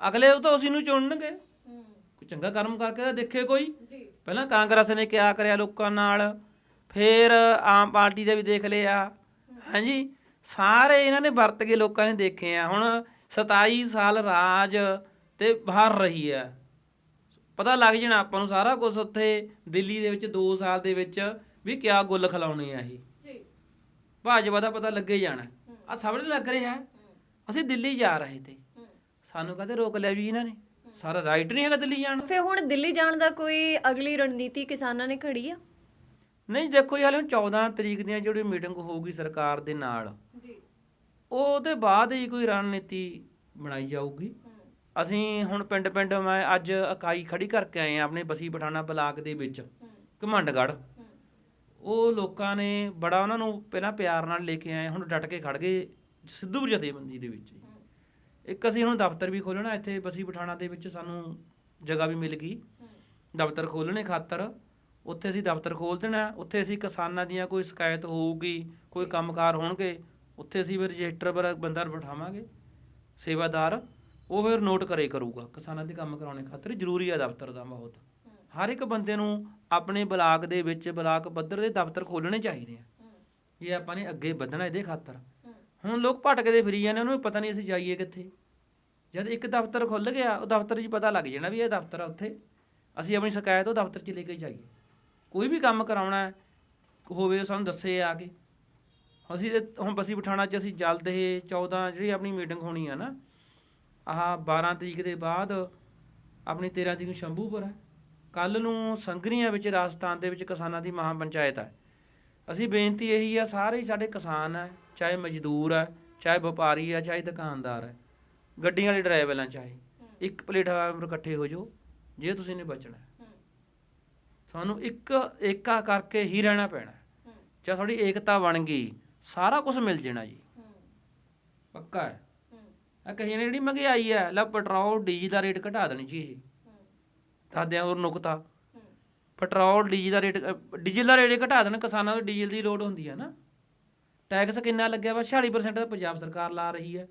Speaker 1: ਅਗਲੇ ਉਹ ਤਾਂ ਉਸੇ ਨੂੰ ਚੁਣਨਗੇ। ਕੋਈ ਚੰਗਾ ਕਰਮ ਕਰਕੇ ਤਾਂ ਦੇਖੇ ਕੋਈ। ਪਹਿਲਾਂ ਕਾਂਗਰਸ ਨੇ ਕਿਆ ਕਰਿਆ ਲੋਕਾਂ ਨਾਲ। ਫਿਰ ਆਮ ਪਾਰਟੀ ਦਾ ਵੀ ਦੇਖ ਲਿਆ ਹਾਂਜੀ ਸਾਰੇ ਇਹਨਾਂ ਨੇ ਵਰਤ ਕੇ ਲੋਕਾਂ ਨੇ ਦੇਖੇ ਆ। ਹੁਣ 27 ਸਾਲ ਰਾਜ ਤੇ ਬਾਹਰ ਰਹੀ ਹੈ ਪਤਾ ਲੱਗ ਜਾਣਾ ਆਪਾਂ ਨੂੰ ਸਾਰਾ ਕੁਝ ਉੱਥੇ ਦਿੱਲੀ ਦੇ ਵਿੱਚ 2 ਸਾਲ ਦੇ ਵਿੱਚ ਵੀ ਕਿਆ ਗੁੱਲ ਖਿਲਾਉਣੇ ਆ ਇਹ
Speaker 2: ਜੀ।
Speaker 1: ਭਾਜਪਾ ਦਾ ਪਤਾ ਲੱਗੇ ਜਾਣਾ। ਆ ਸਭ ਨੂੰ ਲੱਗ ਰਿਹਾ। ਅਸੀਂ ਦਿੱਲੀ ਜਾ ਰਹੇ ਤੇ। ਸਾਨੂੰ ਕਹਤੇ ਰੋਕ ਲਿਆ ਵੀ ਇਹਨਾਂ ਨੇ। ਸਾਰਾ ਰਾਈਟ ਨਹੀਂ ਹੈਗਾ ਦਿੱਲੀ ਜਾਣ ਦਾ
Speaker 2: ਫਿਰ ਹੁਣ ਦਿੱਲੀ ਜਾਣ ਦਾ ਕੋਈ ਅਗਲੀ ਰਣਨੀਤੀ ਕਿਸਾਨਾਂ ਨੇ ਘੜੀ ਆ?
Speaker 1: ਨਹੀਂ ਦੇਖੋ ਜੀ ਹਾਲੇ ਹੁਣ 14 ਤਰੀਕ ਦੀਆਂ ਜਿਹੜੀ ਮੀਟਿੰਗ ਹੋਊਗੀ ਸਰਕਾਰ ਦੇ ਨਾਲ
Speaker 2: ਜੀ।
Speaker 1: ਉਹਦੇ ਬਾਅਦ ਹੀ ਕੋਈ ਰਣਨੀਤੀ ਬਣਾਈ ਜਾਊਗੀ। ਅਸੀਂ ਹੁਣ ਪਿੰਡ ਪਿੰਡ ਮੈਂ ਅੱਜ ਇਕਾਈ ਖੜੀ ਕਰਕੇ ਆਏ ਆ ਆਪਣੇ ਬਸੀ ਪਠਾਣਾ ਬਲਾਕ ਦੇ ਵਿੱਚ ਘਮੰਡਗੜ੍ਹ। ਉਹ ਲੋਕਾਂ ਨੇ ਬੜਾ ਉਹਨਾਂ ਨੂੰ ਪਹਿਲਾਂ ਪਿਆਰ ਨਾਲ ਲੈ ਕੇ ਆਏ ਹੁਣ ਡਟ ਕੇ ਖੜ ਗਏ ਸਿੱਧੂ ਜਥੇਬੰਦੀ ਦੇ ਵਿੱਚ ਇੱਕ ਅਸੀਂ ਹੁਣ ਦਫ਼ਤਰ ਵੀ ਖੋਲ੍ਹਣਾ, ਇੱਥੇ ਬਸੀ ਪਠਾਣਾ ਦੇ ਵਿੱਚ ਸਾਨੂੰ ਜਗ੍ਹਾ ਵੀ ਮਿਲ ਗਈ। ਦਫ਼ਤਰ ਖੋਲ੍ਹਣੇ ਖਾਤਰ, ਉੱਥੇ ਅਸੀਂ ਦਫ਼ਤਰ ਖੋਲ੍ਹ ਦੇਣਾ, ਉੱਥੇ ਅਸੀਂ ਕਿਸਾਨਾਂ ਦੀਆਂ ਕੋਈ ਸ਼ਿਕਾਇਤ ਹੋਊਗੀ, ਕੋਈ ਕੰਮਕਾਰ ਹੋਣਗੇ, ਉੱਥੇ ਅਸੀਂ ਫਿਰ ਰਜਿਸਟਰ ਪਰ ਬੰਦਾ ਬਿਠਾਵਾਂਗੇ, ਸੇਵਾਦਾਰ, ਉਹ ਫਿਰ ਨੋਟ ਕਰੇ ਕਰੂਗਾ, ਕਿਸਾਨਾਂ ਦੇ ਕੰਮ ਕਰਾਉਣੇ ਖਾਤਰ ਜ਼ਰੂਰੀ ਆ ਦਫ਼ਤਰ ਦਾ ਬਹੁਤ। ਹਰ ਇੱਕ ਬੰਦੇ ਨੂੰ ਆਪਣੇ ਬਲਾਕ ਦੇ ਵਿੱਚ, ਬਲਾਕ ਪੱਧਰ ਦੇ ਦਫ਼ਤਰ ਖੋਲ੍ਹਣੇ ਚਾਹੀਦੇ ਆ। ਜੇ ਆਪਾਂ ਨੇ ਅੱਗੇ ਵਧਣਾ ਇਹਦੇ ਖਾਤਰ। ਹੁਣ ਲੋਕ ਭਟਕਦੇ ਫਿਰੀ ਜਾਂਦੇ, ਉਹਨੂੰ ਨੂੰ ਪਤਾ ਨਹੀਂ ਅਸੀਂ ਜਾਈਏ ਕਿੱਥੇ। ਜਦ ਇੱਕ ਦਫ਼ਤਰ ਖੁੱਲ ਗਿਆ, ਉਹ ਦਫ਼ਤਰ 'ਚ ਪਤਾ ਲੱਗ ਜਾਣਾ ਵੀ ਇਹ ਦਫ਼ਤਰ ਆ ਉੱਥੇ। ਅਸੀਂ ਆਪਣੀ ਸ਼ਿਕਾਇਤ ਉਹ ਦਫ਼ਤਰ 'ਚ ਲੈ ਕੇ ਜਾਈਏ। ਕੋਈ ਵੀ ਕੰਮ ਕਰਾਉਣਾ ਹੋਵੇ ਸਾਨੂੰ ਦੱਸੇ ਆ ਕੇ। ਅਸੀਂ ਤੇ ਹੁਣ ਬਸੀ ਪਠਾਣਾ 'ਚ ਅਸੀਂ ਜਲਦ ਇਹ 14 ਜਿਹੜੀ ਆਪਣੀ ਮੀਟਿੰਗ ਹੋਣੀ ਆ ਨਾ, ਆਹ 12 ਤਰੀਕ ਦੇ ਬਾਅਦ ਆਪਣੀ 13 ਤਰੀਕ ਨੂੰ ਸ਼ੰਭੂਪੁਰ ਹੈ ਕੱਲ ਨੂੰ ਸੰਗਰੀਆਂ ਵਿੱਚ ਰਾਜਸਥਾਨ ਦੇ ਵਿੱਚ ਕਿਸਾਨਾਂ ਦੀ ਮਹਾਂ ਪੰਚਾਇਤ ਹੈ ਅਸੀਂ ਬੇਨਤੀ ਇਹੀ ਆ ਸਾਰੇ ਹੀ ਸਾਡੇ ਕਿਸਾਨ ਹੈ ਚਾਹੇ ਮਜ਼ਦੂਰ ਹੈ ਚਾਹੇ ਵਪਾਰੀ ਹੈ ਚਾਹੇ ਦੁਕਾਨਦਾਰ ਹੈ ਗੱਡੀਆਂ ਵਾਲੇ ਡਰਾਈਵਰ ਆ ਚਾਹੇ ਇੱਕ ਪਲੇਟਫਾਰਮ ਇਕੱਠੇ ਹੋ ਜਾਓ ਜੇ ਤੁਸੀਂ ਨੇ ਬਚਣਾ। ਤੁਹਾਨੂੰ ਇੱਕ ਏਕਾ ਕਰਕੇ ਹੀ ਰਹਿਣਾ ਪੈਣਾ। ਜੇ ਤੁਹਾਡੀ ਏਕਤਾ ਬਣ ਗਈ ਸਾਰਾ ਕੁਝ ਮਿਲ ਜਾਣਾ ਜੀ। ਪੱਕਾ ਹੈ? ਆ ਕਹੀ ਨੇ ਜਿਹੜੀ ਮਹਿੰਗਾਈ ਹੈ ਲੈ ਪੈਟਰੋਲ ਡੀਜ਼ਲ ਦਾ ਰੇਟ ਘਟਾ ਦੇਣੀ ਜੀ ਇਹ। ਦਾਦਿਆਂ ਹੋਰ ਨੁਕਤਾ। ਪੈਟਰੋਲ ਡੀਜ਼ਲ ਦਾ ਰੇਟ ਡੀਜ਼ਲ ਦਾ ਰੇਟ ਘਟਾ ਦੇਣ ਕਿਸਾਨਾਂ ਨੂੰ ਡੀਜ਼ਲ ਦੀ ਲੋੜ ਹੁੰਦੀ ਹੈ ਨਾ। ਟੈਕਸ ਕਿੰਨਾ ਲੱਗਿਆ ਵਾ? 46% ਤਾਂ ਪੰਜਾਬ ਸਰਕਾਰ ਲਾ ਰਹੀ ਹੈ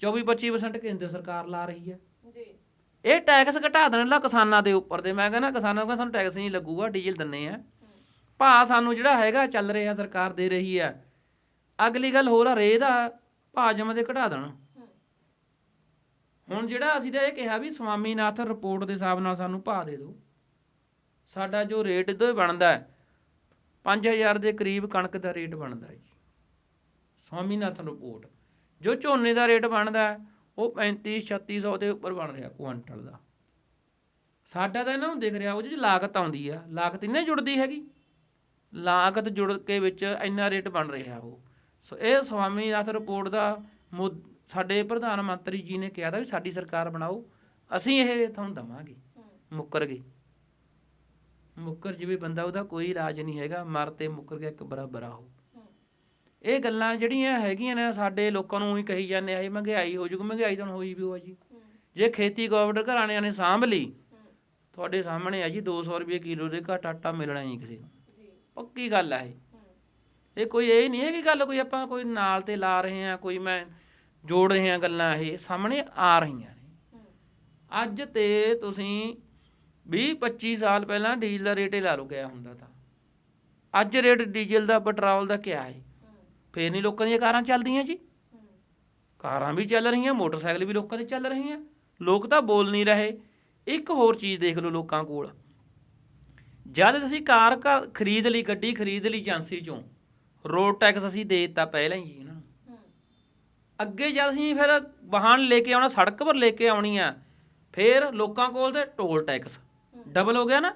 Speaker 1: 24-25% ਕੇਂਦਰ ਸਰਕਾਰ ਲਾ ਰਹੀ ਹੈ
Speaker 2: ਜੀ।
Speaker 1: ਇਹ ਟੈਕਸ ਘਟਾ ਦੇਣ ਲਾ ਕਿਸਾਨਾਂ ਦੇ ਉੱਪਰ ਤੇ। ਮੈਂ ਕਹਿੰਦਾ ਕਿਸਾਨਾਂ ਨੂੰ ਸਾਨੂੰ ਟੈਕਸ ਨਹੀਂ ਲੱਗੂਗਾ ਡੀਜ਼ਲ ਦਿੰਨੇ ਆ। ਭਾ ਸਾਨੂੰ ਜਿਹੜਾ ਹੈਗਾ ਚੱਲ ਰਿਹਾ ਸਰਕਾਰ ਦੇ ਰਹੀ ਆ। ਅਗਲੀ ਗੱਲ ਹੋਰ ਆ ਰੇ ਦਾ ਭਾ ਜਮਾਂ ਦੇ ਘਟਾ ਦੇਣ। ਹੁਣ ਜਿਹੜਾ ਅਸੀਂ ਤਾਂ ਇਹ ਕਿਹਾ ਵੀ ਸਵਾਮੀਨਾਥ ਰਿਪੋਰਟ ਦੇ ਹਿਸਾਬ ਨਾਲ ਸਾਨੂੰ ਭਾ ਦੇ ਦਿਓ। ਸਾਡਾ ਜੋ ਰੇਟ ਇਹਦੇ ਬਣਦਾ ਹੈ 5000 ਦੇ ਕਰੀਬ ਕਣਕ ਦਾ ਰੇਟ ਬਣਦਾ ਹੈ ਜੀ। ਸਵਾਮੀਨਾਥਨ ਰਿਪੋਰਟ ਜੋ ਝੋਨੇ ਦਾ ਰੇਟ ਬਣਦਾ ਹੈ, ਉਹ 35 3600 ਦੇ ਉੱਪਰ ਬਣ ਰਿਹਾ ਕੁਆਂਟਲ ਦਾ। ਸਾਡਾ ਤਾਂ ਇਹਨਾਂ ਨੂੰ ਦਿਖ ਰਿਹਾ ਉਹਦੇ 'ਚ ਲਾਗਤ ਆਉਂਦੀ ਆ ਲਾਗਤ ਇੰਨੇ ਜੁੜਦੀ ਹੈਗੀ ਲਾਗਤ ਜੁੜ ਕੇ ਵਿੱਚ ਇੰਨਾ ਰੇਟ ਬਣ ਰਿਹਾ ਉਹ। ਸੋ ਇਹ ਸਵਾਮੀਨਾਥਨ ਰਿਪੋਰਟ ਦਾ ਮੁੱਦ- ਸਾਡੇ ਪ੍ਰਧਾਨ ਮੰਤਰੀ ਜੀ ਨੇ ਕਿਹਾ ਤਾਂ ਵੀ ਸਾਡੀ ਸਰਕਾਰ ਬਣਾਓ ਅਸੀਂ ਇਹ ਤੁਹਾਨੂੰ ਦਵਾਂਗੇ ਮੁੱਕਰ ਗਏ ਮੁੱਕਰ ਜਿਵੇਂ ਬੰਦਾ ਉਹਦਾ ਕੋਈ ਇਲਾਜ ਨਹੀਂ ਹੈਗਾ। ਮਰ ਤੇ ਮੁੱਕਰ ਗਿਆ ਇੱਕ ਬਰਾਬਰ ਉਹ। ਇਹ ਗੱਲਾਂ ਜਿਹੜੀਆਂ ਹੈਗੀਆਂ ਨੇ ਸਾਡੇ ਲੋਕਾਂ ਨੂੰ ਹੀ ਕਹੀ ਜਾਂਦੇ ਆ ਇਹ ਮਹਿੰਗਾਈ ਹੋ ਜੂਗੀ ਮਹਿੰਗਾਈ ਤਾਂ ਹੋਈ ਵੀ ਹੋਆ ਜੀ। ਜੇ ਖੇਤੀ ਗਵਰਨਮੈਂਟ ਘਰਾਣਿਆਂ ਨੇ ਸਾਂਭ ਲਈ ਤੁਹਾਡੇ ਸਾਹਮਣੇ ਆ ਜੀ 200 ਰੁਪਏ ਕਿਲੋ ਦੇ ਘੱਟ ਆਟਾ ਮਿਲਣਾ ਨਹੀਂ ਕਿਸੇ ਨੂੰ। ਪੱਕੀ ਗੱਲ ਆ ਇਹ। ਇਹ ਕੋਈ ਇਹ ਨਹੀਂ ਹੈ ਕਿ ਗੱਲ ਕੋਈ ਆਪਾਂ ਕੋਈ ਨਾਲ ਤੇ ਲਾ ਰਹੇ ਆ ਕੋਈ ਮੈਂ ਜੋੜ ਰਹੇ ਆ ਗੱਲਾਂ ਇਹ ਸਾਹਮਣੇ ਆ ਰਹੀਆਂ ਨੇ। ਅੱਜ ਤੇ ਤੁਸੀਂ 20 25 ਸਾਲ ਪਹਿਲਾਂ ਡੀਜ਼ਲ ਦਾ ਰੇਟ ਹੀ ਲਾ ਲੋ ਗਿਆ ਹੁੰਦਾ ਤਾਂ। ਅੱਜ ਰੇਟ ਡੀਜ਼ਲ ਦਾ, ਪੈਟਰੋਲ ਦਾ ਕਿਆ ਹੈ? ਫੇਰ ਨਹੀਂ ਲੋਕਾਂ ਦੀਆਂ ਕਾਰਾਂ ਚੱਲਦੀਆਂ ਜੀ। ਕਾਰਾਂ ਵੀ ਚੱਲ ਰਹੀਆਂ, ਮੋਟਰਸਾਈਕਲ ਵੀ ਲੋਕਾਂ ਦੇ ਚੱਲ ਰਹੀਆਂ। ਲੋਕ ਤਾਂ ਬੋਲ ਨਹੀਂ ਰਹੇ। ਇੱਕ ਹੋਰ ਚੀਜ਼ ਦੇਖ ਲਓ ਲੋਕਾਂ ਕੋਲ। ਜਦ ਅਸੀਂ ਕਾਰ ਘਰ ਖਰੀਦ ਲਈ ਗੱਡੀ, ਖਰੀਦ ਲਈ ਏਜੰਸੀ ਚੋਂ, ਰੋਡ ਟੈਕਸ ਅਸੀਂ ਦੇ ਦਿੱਤਾ ਪਹਿਲਾਂ ਹੀ ਜੀ ਇਹਨਾਂ ਨੂੰ। ਅੱਗੇ ਜਦ ਅਸੀਂ ਫਿਰ ਵਾਹਨ ਲੈ ਕੇ ਆਉਣਾ, ਸੜਕ ਪਰ ਲੈ ਕੇ ਆਉਣੀ ਆ, ਫਿਰ ਲੋਕਾਂ ਕੋਲ ਤੇ ਟੋਲ ਟੈਕਸ। ਡਬਲ ਹੋ ਗਿਆ ਨਾ?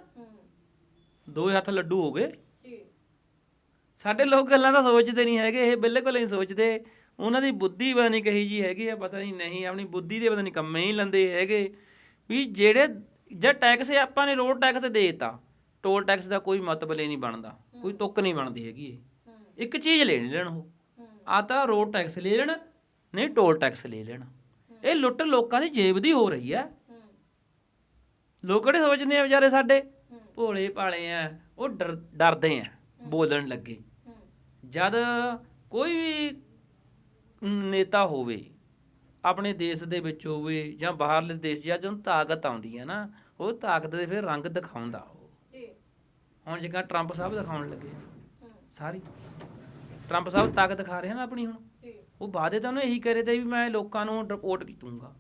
Speaker 1: ਦੋ ਹੱਥ ਲੱਡੂ ਹੋ ਗਏ।
Speaker 2: ਜੀ।
Speaker 1: ਸਾਡੇ ਲੋਕ ਗੱਲਾਂ ਤਾਂ ਸੋਚਦੇ ਨਹੀਂ ਹੈਗੇ ਇਹ ਬਿਲਕੁਲ ਨਹੀਂ ਸੋਚਦੇ। ਉਹਨਾਂ ਦੀ ਬੁੱਧੀ ਪਤਾ ਨਹੀਂ ਕਹੀ ਜੀ ਹੈਗੀ ਆ ਪਤਾ ਨਹੀਂ ਨਹੀਂ ਆਪਣੀ ਬੁੱਧੀ ਦੇ ਪਤਾ ਨਹੀਂ ਕੰਮੇ ਹੀ ਲੰਦੇ ਹੈਗੇ। ਵੀ ਜਿਹੜੇ ਜੇ ਟੈਕਸ ਆਪਾਂ ਨੇ ਰੋਡ ਟੈਕਸ ਦੇ ਦਿੱਤਾ ਟੋਲ ਟੈਕਸ ਦਾ ਕੋਈ ਮਤਲਬ ਹੀ ਨਹੀਂ ਬਣਦਾ ਕੋਈ ਤੁੱਕ ਨਹੀਂ ਬਣਦੀ ਹੈਗੀ ਇਹ। ਇੱਕ ਚੀਜ਼ ਲੈਣੀ ਲੈਣ ਉਹ। ਆ ਤਾਂ ਰੋਡ ਟੈਕਸ ਲੈ ਲੈਣ ਨਹੀਂ ਟੋਲ ਟੈਕਸ ਲੈ ਲੈਣ। ਇਹ ਲੁੱਟ ਲੋਕਾਂ ਦੀ ਜੇਬ ਦੀ ਹੋ ਰਹੀ ਆ। ਲੋਕ ਕਿਹੜੇ ਸੋਚਦੇ ਆ ਵਿਚਾਰੇ ਸਾਡੇ? ਭੋਲੇ ਭਾਲੇ ਆ ਉਹ ਡਰ- ਡਰਦੇ ਆ ਬੋਲਣ ਲੱਗੇ। ਜਦ ਕੋਈ ਵੀ ਨੇਤਾ ਹੋਵੇ ਆਪਣੇ ਦੇਸ਼ ਦੇ ਵਿੱਚ ਹੋਵੇ ਜਾਂ ਬਾਹਰਲੇ ਦੇਸ਼ ਜਾਂ ਜਦੋਂ ਤਾਕਤ ਆਉਂਦੀ ਹੈ ਨਾ ਉਹ ਤਾਕਤ ਦੇ ਫਿਰ ਰੰਗ ਦਿਖਾਉਂਦਾ ਉਹ।
Speaker 2: ਜੀ।
Speaker 1: ਹੁਣ ਜਿੱਦਾਂ ਟਰੰਪ ਸਾਹਿਬ ਦਿਖਾਉਣ ਲੱਗੇ ਆ। ਸਾਰੀ। ਟਰੰਪ ਸਾਹਿਬ ਤਾਕਤ ਦਿਖਾ ਰਹੇ ਨਾ ਆਪਣੀ ਹੁਣ।
Speaker 2: ਜੀ।
Speaker 1: ਉਹ ਵਾਅਦੇ ਤਾਂ ਉਹਨੇ ਇਹੀ ਕਰੇ ਤੇ ਵੀ ਮੈਂ ਲੋਕਾਂ ਨੂੰ ਰਿਪੋਰਟ ਕੀਤੂੰਗਾ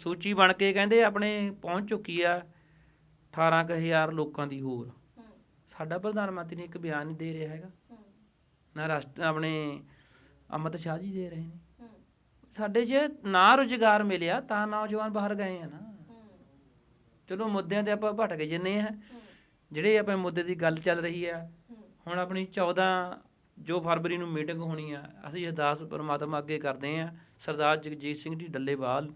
Speaker 1: ਸੂਚੀ ਬਣ ਕੇ ਕਹਿੰਦੇ ਆਪਣੇ ਪਹੁੰਚ ਚੁੱਕੀ ਆ 18000 ਲੋਕਾਂ ਦੀ ਹੋਰ। ਸਾਡਾ ਪ੍ਰਧਾਨ ਮੰਤਰੀ ਨੇ ਇੱਕ ਬਿਆਨ ਨਹੀਂ ਦੇ ਰਿਹਾ ਹੈਗਾ। ਨਾ ਰਾਸ਼ਟਰ, ਆਪਣੇ ਅਮਿਤ ਸ਼ਾਹ ਜੀ ਦੇ ਰਹੇ ਨੇ। ਸਾਡੇ ਜੇ ਨਾ ਰੁਜ਼ਗਾਰ ਮਿਲਿਆ ਤਾਂ ਨੌਜਵਾਨ ਬਾਹਰ ਗਏ ਆ ਨਾ। ਚਲੋ ਮੁੱਦਿਆਂ ਤੇ ਆਪਾਂ ਭਟਕ ਜੰਨੇ ਆ। ਜਿਹੜੇ ਆਪਣੇ ਮੁੱਦੇ ਦੀ ਗੱਲ ਚੱਲ ਰਹੀ ਆ, ਹੁਣ ਆਪਣੀ 14 ਜੋ ਫਰਵਰੀ ਨੂੰ ਮੀਟਿੰਗ ਹੋਣੀ ਆ, ਅਸੀਂ ਅਰਦਾਸ ਪਰਮਾਤਮਾ ਅੱਗੇ ਕਰਦੇ ਆ। ਸਰਦਾਰ ਜਗਜੀਤ ਸਿੰਘ ਜੀ ਡੱਲੇਵਾਲ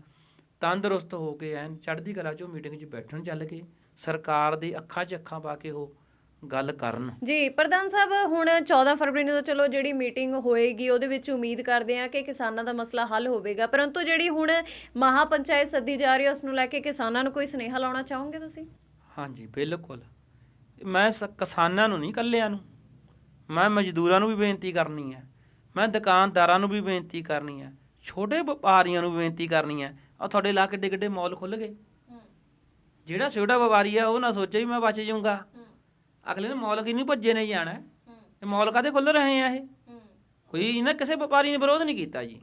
Speaker 1: ਤੰਦਰੁਸਤ ਹੋ ਕੇ ਐਨ ਚੜ੍ਹਦੀ ਕਲਾ 'ਚੋਂ ਮੀਟਿੰਗ 'ਚ ਬੈਠਣ ਚੱਲ ਕੇ ਸਰਕਾਰ ਦੀ ਅੱਖਾਂ 'ਚ ਅੱਖਾਂ ਪਾ ਕੇ ਉਹ ਗੱਲ ਕਰਨ।
Speaker 2: ਜੀ ਪ੍ਰਧਾਨ ਸਾਹਿਬ ਹੁਣ 14 ਫਰਵਰੀ ਨੂੰ ਤਾਂ ਚਲੋ ਜਿਹੜੀ ਮੀਟਿੰਗ ਹੋਏਗੀ ਉਹਦੇ ਵਿੱਚ ਉਮੀਦ ਕਰਦੇ ਆ ਕਿ ਕਿਸਾਨਾਂ ਦਾ ਮਸਲਾ ਹੱਲ ਹੋਵੇਗਾ। ਪਰੰਤੂ ਜਿਹੜੀ ਹੁਣ ਮਹਾ ਪੰਚਾਇਤ ਸੱਦੀ ਜਾ ਰਹੀ ਹੈ ਉਸ ਨੂੰ ਲੈ ਕੇ ਕਿਸਾਨਾਂ ਨੂੰ ਕੋਈ ਸੁਨੇਹਾ ਲਾਉਣਾ ਚਾਹੋਗੇ ਤੁਸੀਂ?
Speaker 1: ਹਾਂਜੀ ਬਿਲਕੁਲ। ਮੈਂ ਕਿਸਾਨਾਂ ਨੂੰ ਨਹੀਂ ਕੱਲਿਆਂ ਨੂੰ। ਮੈਂ ਮਜ਼ਦੂਰਾਂ ਨੂੰ ਵੀ ਬੇਨਤੀ ਕਰਨੀ ਹੈ। ਮੈਂ ਦੁਕਾਨਦਾਰਾਂ ਨੂੰ ਵੀ ਬੇਨਤੀ ਕਰਨੀ ਹੈ। ਛੋਟੇ ਵਪਾਰੀਆਂ ਨੂੰ ਬੇਨਤੀ ਕਰਨੀ ਹੈ। ਆ ਤੁਹਾਡੇ ਲਾ ਕਿੱਡੇ ਕਿੱਡੇ ਮਾਲ ਖੁੱਲ ਗਏ। ਜਿਹੜਾ ਛੋਟਾ ਵਪਾਰੀ ਆ ਉਹ ਨਾ ਸੋਚੇ ਵੀ ਮੈਂ ਬਚ ਜਾਊਂਗਾ। ਅਗਲੇ ਨੇ ਮਾਲ ਕੀ ਨਹੀਂ ਭੱਜੇ ਨੇ ਜਾਣਾ। ਇਹ ਮਾਲ ਕਾਦੇ ਖੁੱਲ ਰਹੇ ਆ ਇਹ? ਕੋਈ ਇਹਨਾਂ ਕਿਸੇ ਵਪਾਰੀ ਨੇ ਵਿਰੋਧ ਨਹੀਂ ਕੀਤਾ ਜੀ।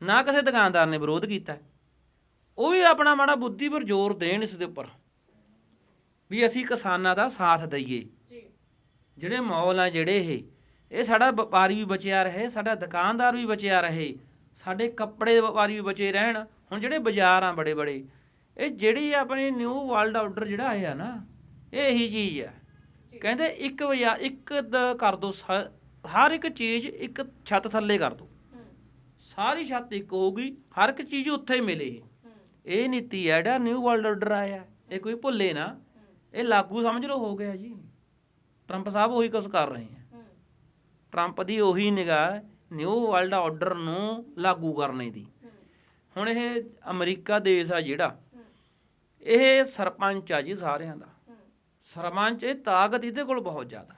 Speaker 1: ਨਾ ਕਿਸੇ ਦੁਕਾਨਦਾਰ ਨੇ ਵਿਰੋਧ ਕੀਤਾ। ਉਹ ਵੀ ਆਪਣਾ ਮਾੜਾ ਬੁੱਧੀ ਪਰ ਜ਼ੋਰ ਦੇਣ ਇਸ ਦੇ ਉੱਪਰ। ਵੀ ਅਸੀਂ ਕਿਸਾਨਾਂ ਦਾ ਸਾਥ ਦਈਏ।
Speaker 2: ਜੀ।
Speaker 1: ਜਿਹੜੇ ਮੌਲ ਆ ਜਿਹੜੇ ਇਹ ਇਹ ਸਾਡਾ ਵਪਾਰੀ ਵੀ ਬਚਿਆ ਰਹੇ ਸਾਡਾ ਦੁਕਾਨਦਾਰ ਵੀ ਬਚਿਆ ਰਹੇ ਸਾਡੇ ਕੱਪੜੇ ਦੇ ਵਪਾਰੀ ਵੀ ਬਚੇ ਰਹਿਣ। ਹੁਣ ਜਿਹੜੇ ਬਾਜ਼ਾਰ ਆ ਬੜੇ ਬੜੇ ਇਹ ਜਿਹੜੀ ਆਪਣੀ ਨਿਊ ਵਰਲਡ ਆਰਡਰ ਜਿਹੜਾ ਆਇਆ ਨਾ ਇਹ ਇਹੀ ਚੀਜ਼ ਆ। ਕਹਿੰਦੇ ਇੱਕ ਬਾਜ਼ਾਰ ਇੱਕ ਦਾ ਕਰ ਦੋ ਹਰ ਇੱਕ ਚੀਜ਼ ਇੱਕ ਛੱਤ ਥੱਲੇ ਕਰ ਦੋ। ਸਾਰੀ ਛੱਤ ਇੱਕ ਹੋਊਗੀ ਹਰ ਇੱਕ ਚੀਜ਼ ਉੱਥੇ ਮਿਲੇ। ਇਹ ਨੀਤੀ ਹੈ ਜਿਹੜਾ ਨਿਊ ਵਰਲਡ ਆਰਡਰ ਆਇਆ ਇਹ ਕੋਈ ਭੁੱਲੇ ਨਾ। ਇਹ ਲਾਗੂ ਸਮਝ ਲਓ ਹੋ ਗਿਆ ਜੀ। ਟਰੰਪ ਸਾਹਿਬ ਉਹੀ ਕੁਝ ਕਰ ਰਹੇ ਆ। ਟਰੰਪ ਦੀ ਉਹੀ ਨਿਗਾਹ ਨਿਊ ਵਰਲਡ ਆਰਡਰ ਨੂੰ ਲਾਗੂ ਕਰਨੇ ਦੀ। ਹੁਣ ਇਹ ਅਮਰੀਕਾ ਦੇਸ਼ ਆ ਜਿਹੜਾ ਇਹ ਸਰਪੰਚ ਆ ਜੀ ਸਾਰਿਆਂ ਦਾ। ਸਰਪੰਚ ਇਹ ਤਾਕਤ ਇਹਦੇ ਕੋਲ ਬਹੁਤ ਜ਼ਿਆਦਾ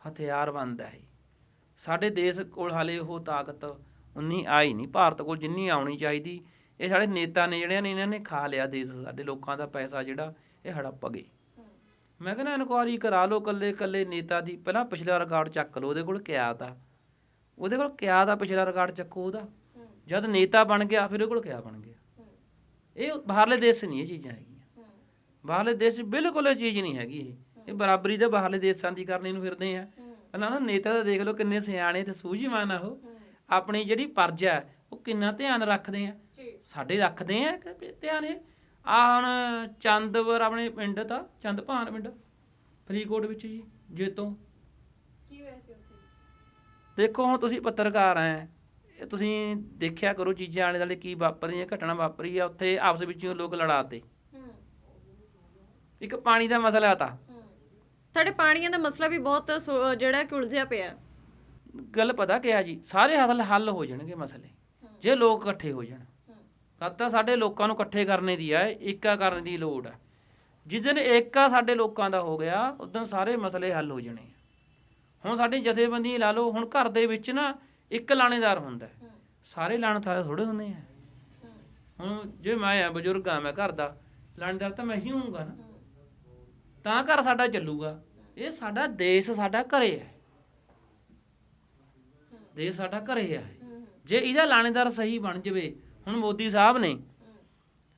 Speaker 1: ਹਥਿਆਰਬੰਦ ਹੈ ਸਾਡੇ ਦੇਸ਼ ਕੋਲ ਹਾਲੇ ਉਹ ਤਾਕਤ ਉਨੀ ਆਈ ਨਹੀਂ। ਭਾਰਤ ਕੋਲ ਜਿੰਨੀ ਆਉਣੀ ਚਾਹੀਦੀ ਇਹ ਸਾਡੇ ਨੇਤਾ ਨੇ ਜਿਹੜਿਆਂ ਨੇ ਇਹਨਾਂ ਨੇ ਖਾ ਲਿਆ ਦੇਸ਼ ਸਾਡੇ ਲੋਕਾਂ ਦਾ ਪੈਸਾ ਜਿਹੜਾ ਇਹ ਹੜੱਪ ਗਏ। ਮੈਂ ਕਹਿੰਦਾ ਇਨਕੁਆਰੀ ਕਰਾ ਲਓ ਕੱਲੇ ਕੱਲੇ ਨੇਤਾ ਦੀ। ਪਹਿਲਾਂ ਪਿਛਲਾ ਰਿਕਾਰਡ ਚੱਕ ਲਓ ਉਹਦੇ ਕੋਲ ਕਿਆ ਤਾ? ਉਹਦੇ ਕੋਲ ਕਿਆ ਦਾ ਪਿਛਲਾ ਰਿਕਾਰਡ ਚੱਕੋ ਉਹਦਾ? ਜਦ ਨੇਤਾ ਬਣ ਗਿਆ ਫਿਰ ਉਹਦੇ ਕੋਲ ਕਿਆ ਬਣ ਗਿਆ? ਇਹ ਬਾਹਰਲੇ ਦੇਸ਼ ਨਹੀਂ ਇਹ ਚੀਜ਼ਾਂ ਹੈਗੀਆਂ। ਬਾਹਰਲੇ ਦੇਸ਼ ਬਿਲਕੁਲ ਇਹ ਚੀਜ਼ ਨਹੀਂ ਹੈਗੀ ਇਹ। ਇਹ ਬਰਾਬਰੀ ਤਾਂ ਬਾਹਰਲੇ ਦੇਸ਼ਾਂ ਦੀ ਕਰਨੇ ਨੂੰ ਫਿਰਦੇ ਆ। ਪਹਿਲਾਂ ਨਾ ਨੇਤਾ ਦਾ ਦੇਖ ਲਓ ਕਿੰਨੇ ਸਿਆਣੇ ਤੇ ਸੂਝਵਾਨ ਆ ਉਹ। ਆਪਣੀ ਜਿਹੜੀ ਪਰਜਾ ਉਹ ਕਿੰਨਾ ਧਿਆਨ ਰੱਖਦੇ ਆ। ਸਾਡੇ ਰੱਖਦੇ ਆ ਕਿ ਧਿਆਨ ਇਹ। ਆ ਹੁਣ ਚੰਦਵਰ ਆਪਣੇ ਪਿੰਡ ਤਾਂ ਚੰਦਭਾਨ ਪਿੰਡ ਫਰੀਦਕੋਟ ਵਿੱਚ ਜੀ ਜੇਤੋਂ।
Speaker 2: ਕੀ ਹੋਇਆ ਸੀ ਉੱਥੇ?
Speaker 1: ਦੇਖੋ ਹੁਣ ਤੁਸੀਂ ਪੱਤਰਕਾਰ ਆ। ਇਹ ਤੁਸੀਂ ਦੇਖਿਆ ਕਰੋ ਚੀਜ਼ਾਂ ਆਲੇ ਦੁਆਲੇ ਕੀ ਵਾਪਰ ਰਹੀਆਂ ਘਟਨਾ ਵਾਪਰੀ ਆ ਉੱਥੇ ਆਪਸ ਵਿੱਚ ਹੀ ਲੋਕ ਲੜਾਤੇ। ਇੱਕ ਪਾਣੀ ਦਾ ਮਸਲਾ ਤਾਂ।
Speaker 2: ਸਾਡੇ ਪਾਣੀਆਂ ਦਾ ਮਸਲਾ ਵੀ ਬਹੁਤ ਸੋ- ਜਿਹੜਾ ਕਿ ਉਲਝਿਆ ਪਿਆ। ਹੈ।
Speaker 1: ਗੱਲ ਪਤਾ ਕਿਹਾ ਜੀ? ਸਾਰੇ ਹੱਲ ਹੱਲ ਹੋ ਜਾਣਗੇ ਮਸਲੇ। ਜੇ ਲੋਕ ਇਕੱਠੇ ਹੋ ਜਾਣ। ਗੱਲ ਤਾਂ ਸਾਡੇ ਲੋਕਾਂ ਨੂੰ ਇਕੱਠੇ ਕਰਨੇ ਦੀ ਆ ਏਕਾ ਕਰਨ ਦੀ ਲੋੜ ਆ। ਜਿੱਦਨ ਏਕਾ ਸਾਡੇ ਲੋਕਾਂ ਦਾ ਹੋ ਗਿਆ ਉਦੋਂ ਸਾਰੇ ਮਸਲੇ ਹੱਲ ਹੋ ਜਾਣੇ ਆ। ਹੁਣ ਸਾਡੀ ਜਥੇਬੰਦੀ ਲਾ ਲਓ ਹੁਣ ਘਰ ਦੇ ਵਿੱਚ ਨਾ ਇੱਕ ਲਾਣੇਦਾਰ ਹੁੰਦਾ ਸਾਰੇ ਲਾਣੇਦਾਰ ਥੋੜੇ ਹੁੰਦੇ ਆ। ਹੁਣ ਜੇ ਮੈਂ ਆ ਬਜ਼ੁਰਗ ਆ, ਮੈਂ ਘਰ ਦਾ, ਲਾਣੇਦਾਰ ਤਾਂ ਮੈਂ ਹੀ ਹੋਊਂਗਾ ਨਾ। ਤਾਂ ਘਰ ਸਾਡਾ ਚੱਲੂਗਾ। ਇਹ ਸਾਡਾ ਦੇਸ਼ ਸਾਡਾ ਘਰੇ ਹੈ। ਦੇਸ਼ ਸਾਡਾ ਘਰੇ ਹੈ। ਜੇ ਇਹਦਾ ਲਾਣੇਦਾਰ ਸਹੀ ਬਣ ਜਵੇ, ਹੁਣ ਮੋਦੀ ਸਾਹਿਬ ਨੇ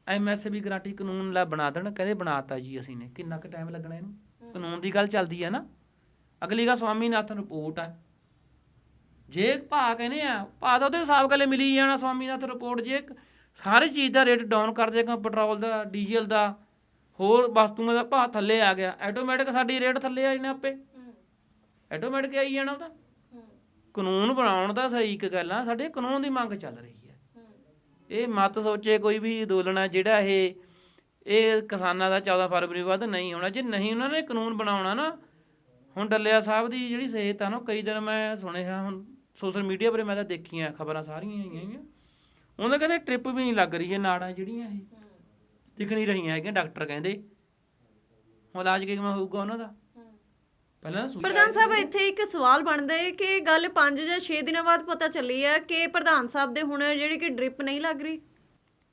Speaker 1: ਐਮਐਸਪੀ ਗਰੰਟੀ ਕਾਨੂੰਨ ਲਾ ਬਣਾ ਦੇਣ, ਕਹਿੰਦੇ ਬਣਾਤਾ ਜੀ ਅਸੀਂ ਨੇ। ਕਿੰਨਾ ਕੁ ਟਾਈਮ ਲੱਗਣਾ ਇਹਨੂੰ? ਕਾਨੂੰਨ ਦੀ ਗੱਲ ਚੱਲਦੀ ਹੈ ਨਾ। ਅਗਲੀ ਗੱਲ ਸਵਾਮੀਨਾਥਨ ਰਿਪੋਰਟ ਹੈ ਜੇ ਭਾ ਕਹਿੰਦੇ ਆ, ਭਾ ਤਾਂ ਉਹਦੇ ਹਿਸਾਬ ਗੱਲੇ ਮਿਲੀ ਜਾਣਾ ਸਵਾਮੀਨਾਥਨ ਰਿਪੋਰਟ ਜੇ ਸਾਰੀ ਚੀਜ਼ ਦਾ ਰੇਟ ਡਾਊਨ ਕਰ ਦੇਗਾ ਪੈਟਰੋਲ ਦਾ ਡੀਜ਼ਲ ਦਾ, ਹੋਰ ਵਸਤੂਆਂ ਦਾ ਭਾਅ ਥੱਲੇ ਆ ਗਿਆ ਆਟੋਮੈਟਿਕ ਸਾਡੀ ਰੇਟ ਥੱਲੇ ਆ ਜਾਣਾ ਆਪੇ। ਆਟੋਮੈਟਿਕ ਆਈ ਜਾਣਾ ਉਹਦਾ ਕਾਨੂੰਨ ਬਣਾਉਣ ਦਾ ਸਹੀ ਇੱਕ ਗੱਲ ਆ, ਸਾਡੇ ਕਾਨੂੰਨ ਦੀ ਮੰਗ ਚੱਲ ਰਹੀ ਹੈ ਇਹ ਮਤ ਸੋਚੇ ਕੋਈ ਵੀ ਅੰਦੋਲਨ ਆ, ਜਿਹੜਾ ਇਹ ਇਹ ਕਿਸਾਨਾਂ ਦਾ 14 ਫਰਵਰੀ ਬਾਅਦ ਨਹੀਂ ਹੋਣਾ ਜੇ ਨਹੀਂ ਉਹਨਾਂ ਨੇ ਕਾਨੂੰਨ ਬਣਾਉਣਾ ਨਾ, ਹੁਣ ਡੱਲਿਆ ਸਾਹਿਬ ਦੀ ਜਿਹੜੀ ਸਿਹਤ ਆ ਨਾ ਕਈ ਦਿਨ ਮੈਂ ਸੁਣਿਆ ਹੁਣ ਸੋਸ਼ਲ ਮੀਡੀਆ 'ਤੇ ਮੈਂ ਤਾਂ ਦੇਖੀਆਂ ਖਬਰਾਂ ਸਾਰੀਆਂ ਆਈਆਂ ਹੈਗੀਆਂ ਉਹਨਾਂ ਕਹਿੰਦੇ ਟ੍ਰਿਪ ਵੀ ਨਹੀਂ ਲੱਗ ਰਹੀ ਇਹ ਨਾੜਾਂ ਜਿਹੜੀਆਂ ਇਹ। ਦਿਖ ਨਹੀਂ ਰਹੀਆਂ ਹੈਗੀਆਂ ਡਾਕਟਰ ਕਹਿੰਦੇ। ਹੁਣ ਇਲਾਜ ਕਿਵੇਂ ਹੋਊਗਾ ਉਹਨਾਂ ਦਾ? ਪਹਿਲਾਂ
Speaker 2: ਪ੍ਰਧਾਨ ਸਾਹਿਬ ਇੱਥੇ ਇੱਕ ਸਵਾਲ ਬਣਦਾ ਹੈ ਕਿ ਗੱਲ 5 ਜਾਂ 6 ਦਿਨਾਂ ਬਾਅਦ ਪਤਾ ਚੱਲੀ ਹੈ ਕਿ ਪ੍ਰਧਾਨ ਸਾਹਿਬ ਦੇ ਹੁਣ ਜਿਹੜੀ ਕਿ ਡ੍ਰਿਪ ਨਹੀਂ ਲੱਗ ਰਹੀ?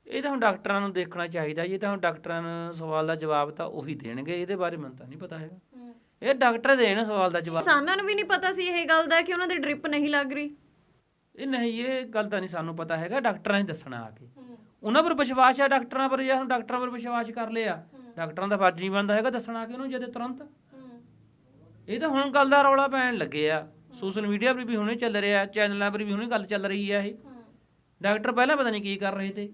Speaker 1: ਇਹ ਤਾਂ ਹੁਣ ਡਾਕਟਰਾਂ ਨੂੰ ਦੇਖਣਾ ਚਾਹੀਦਾ ਜੀ ਤਾਂ ਹੁਣ ਡਾਕਟਰਾਂ ਨੂੰ ਸਵਾਲ ਦਾ ਜਵਾਬ ਤਾਂ ਉਹੀ ਦੇਣਗੇ ਇਹਦੇ ਬਾਰੇ ਮੈਨੂੰ ਤਾਂ ਨਹੀਂ ਪਤਾ ਹੈਗਾ। ਇਹ ਡਾਕਟਰ ਦੇਣ ਸਵਾਲ ਦਾ ਜਵਾਬ।
Speaker 2: ਕਿਸਾਨਾਂ ਨੂੰ ਵੀ ਨਹੀਂ ਪਤਾ ਸੀ ਇਹ ਗੱਲ ਦਾ ਕਿ ਉਹਨਾਂ ਦੀ ਡ੍ਰਿਪ ਨਹੀਂ ਲੱਗ ਰਹੀ।
Speaker 1: ਇਹ ਨਹੀਂ ਇਹ ਗੱਲ ਤਾਂ ਨਹੀਂ ਸਾਨੂੰ ਪਤਾ ਹੈਗਾ ਡਾਕਟਰਾਂ ਨੇ ਦੱਸਣਾ ਆ ਕੇ। ਉਹਨਾਂ ਪਰ ਵਿਸ਼ਵਾਸ ਹੈ ਡਾਕਟਰਾਂ ਪਰ ਜਾਂ ਡਾਕਟਰਾਂ ਪਰ ਵਿਸ਼ਵਾਸ ਕਰ ਲਿਆ। ਡਾਕਟਰਾਂ ਦਾ ਫਰਜ਼ ਨਹੀਂ ਬਣਦਾ ਹੈਗਾ ਦੱਸਣਾ ਆ ਕੇ ਉਹਨੂੰ ਜਦੇ ਤੁਰੰਤ। ਇਹ ਤਾਂ ਹੁਣ ਗੱਲ ਦਾ ਰੌਲਾ ਪੈਣ ਲੱਗੇ ਆ। ਸੋਸ਼ਲ ਮੀਡੀਆ 'ਤੇ ਵੀ ਹੁਣੇ ਚੱਲ ਰਿਹਾ ਚੈਨਲਾਂ 'ਤੇ ਵੀ ਹੁਣੇ ਗੱਲ ਚੱਲ ਰਹੀ ਆ ਇਹ। ਡਾਕਟਰ ਪਹਿਲਾਂ ਪਤਾ ਨਹੀਂ ਕੀ ਕਰ ਰਹੇ ਤੇ।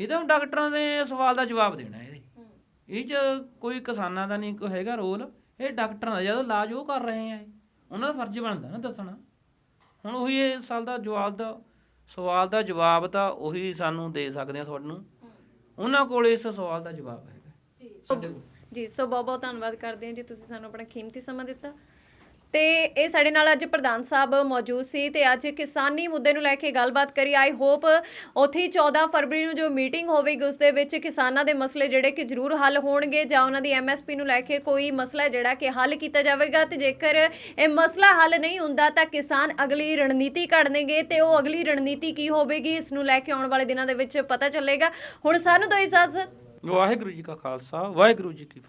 Speaker 1: ਇਹ ਤਾਂ ਹੁਣ ਡਾਕਟਰਾਂ ਦੇ ਸਵਾਲ ਦਾ ਜਵਾਬ ਦੇਣਾ ਇਹਦੇ ਇਹ 'ਚ ਕੋਈ ਕਿਸਾਨਾਂ ਦਾ ਨਹੀਂ ਕੋਈ ਹੈਗਾ ਰੋਲ। ਇਹ ਡਾਕਟਰਾਂ ਦਾ ਜਦੋਂ ਇਲਾਜ ਉਹ ਕਰ ਰਹੇ ਆ ਉਹਨਾਂ ਦਾ ਫਰਜ਼ ਬਣਦਾ ਨਾ ਦੱਸਣਾ। ਹੁਣ ਉਹੀ ਇਹ ਸਾਲ ਦਾ ਜਵਾਬ ਦਾ, ਸਵਾਲ ਦਾ ਜਵਾਬ ਤਾਂ ਉਹੀ ਸਾਨੂੰ ਦੇ ਸਕਦੇ ਆ ਤੁਹਾਨੂੰ। ਉਹਨਾਂ ਕੋਲ ਇਸ ਸਵਾਲ ਦਾ ਜਵਾਬ ਹੈਗਾ।
Speaker 2: ਜੀ ਜੀ, ਸੋ ਬਹੁਤ ਬਹੁਤ ਧੰਨਵਾਦ ਕਰਦੇ ਹਾਂ ਜੀ, ਤੁਸੀਂ ਸਾਨੂੰ ਆਪਣਾ ਕੀਮਤੀ ਸਮਾਂ ਦਿੱਤਾ। ਤੇ ਇਹ ਸਾਡੇ ਨਾਲ ਅੱਜ ਪ੍ਰਧਾਨ ਸਾਹਿਬ ਮੌਜੂਦ ਸੀ ਤੇ ਅੱਜ ਕਿਸਾਨੀ ਮੁੱਦੇ ਨੂੰ ਲੈ ਕੇ ਗੱਲਬਾਤ ਕਰੀ। ਆਈ ਹੋਪ ਉੱਥੇ ਹੀ 14 ਫਰਵਰੀ ਨੂੰ ਜੋ ਮੀਟਿੰਗ ਹੋਵੇਗੀ, ਉਸ ਦੇ ਵਿੱਚ ਕਿਸਾਨਾਂ ਦੇ ਮਸਲੇ ਜਿਹੜੇ ਕਿ ਜ਼ਰੂਰ ਹੱਲ ਹੋਣਗੇ ਜਾਂ ਉਹਨਾਂ ਦੀ ਐਮਐਸਪੀ ਨੂੰ ਲੈ ਕੇ ਕੋਈ ਮਸਲਾ ਜਿਹੜਾ ਕਿ ਹੱਲ ਕੀਤਾ ਜਾਵੇਗਾ। ਤੇ ਜੇਕਰ ਇਹ ਮਸਲਾ ਹੱਲ ਨਹੀਂ ਹੁੰਦਾ ਤਾਂ ਕਿਸਾਨ ਅਗਲੀ ਰਣਨੀਤੀ ਘੜਨਗੇ ਤੇ ਉਹ ਅਗਲੀ ਰਣਨੀਤੀ ਕੀ ਹੋਵੇਗੀ, ਇਸ ਨੂੰ ਲੈ ਕੇ ਆਉਣ ਵਾਲੇ ਦਿਨਾਂ ਦੇ ਵਿੱਚ ਪਤਾ ਚੱਲੇਗਾ। ਹੁਣ ਸਾਨੂੰ ਦੋ ਇਜਾਜ਼ਤ।
Speaker 1: ਵਾਹਿਗੁਰੂ ਜੀ ਕਾ ਖਾਲਸਾ, ਵਾਹਿਗੁਰੂ ਜੀ ਕੀ ਫਤਿਹ।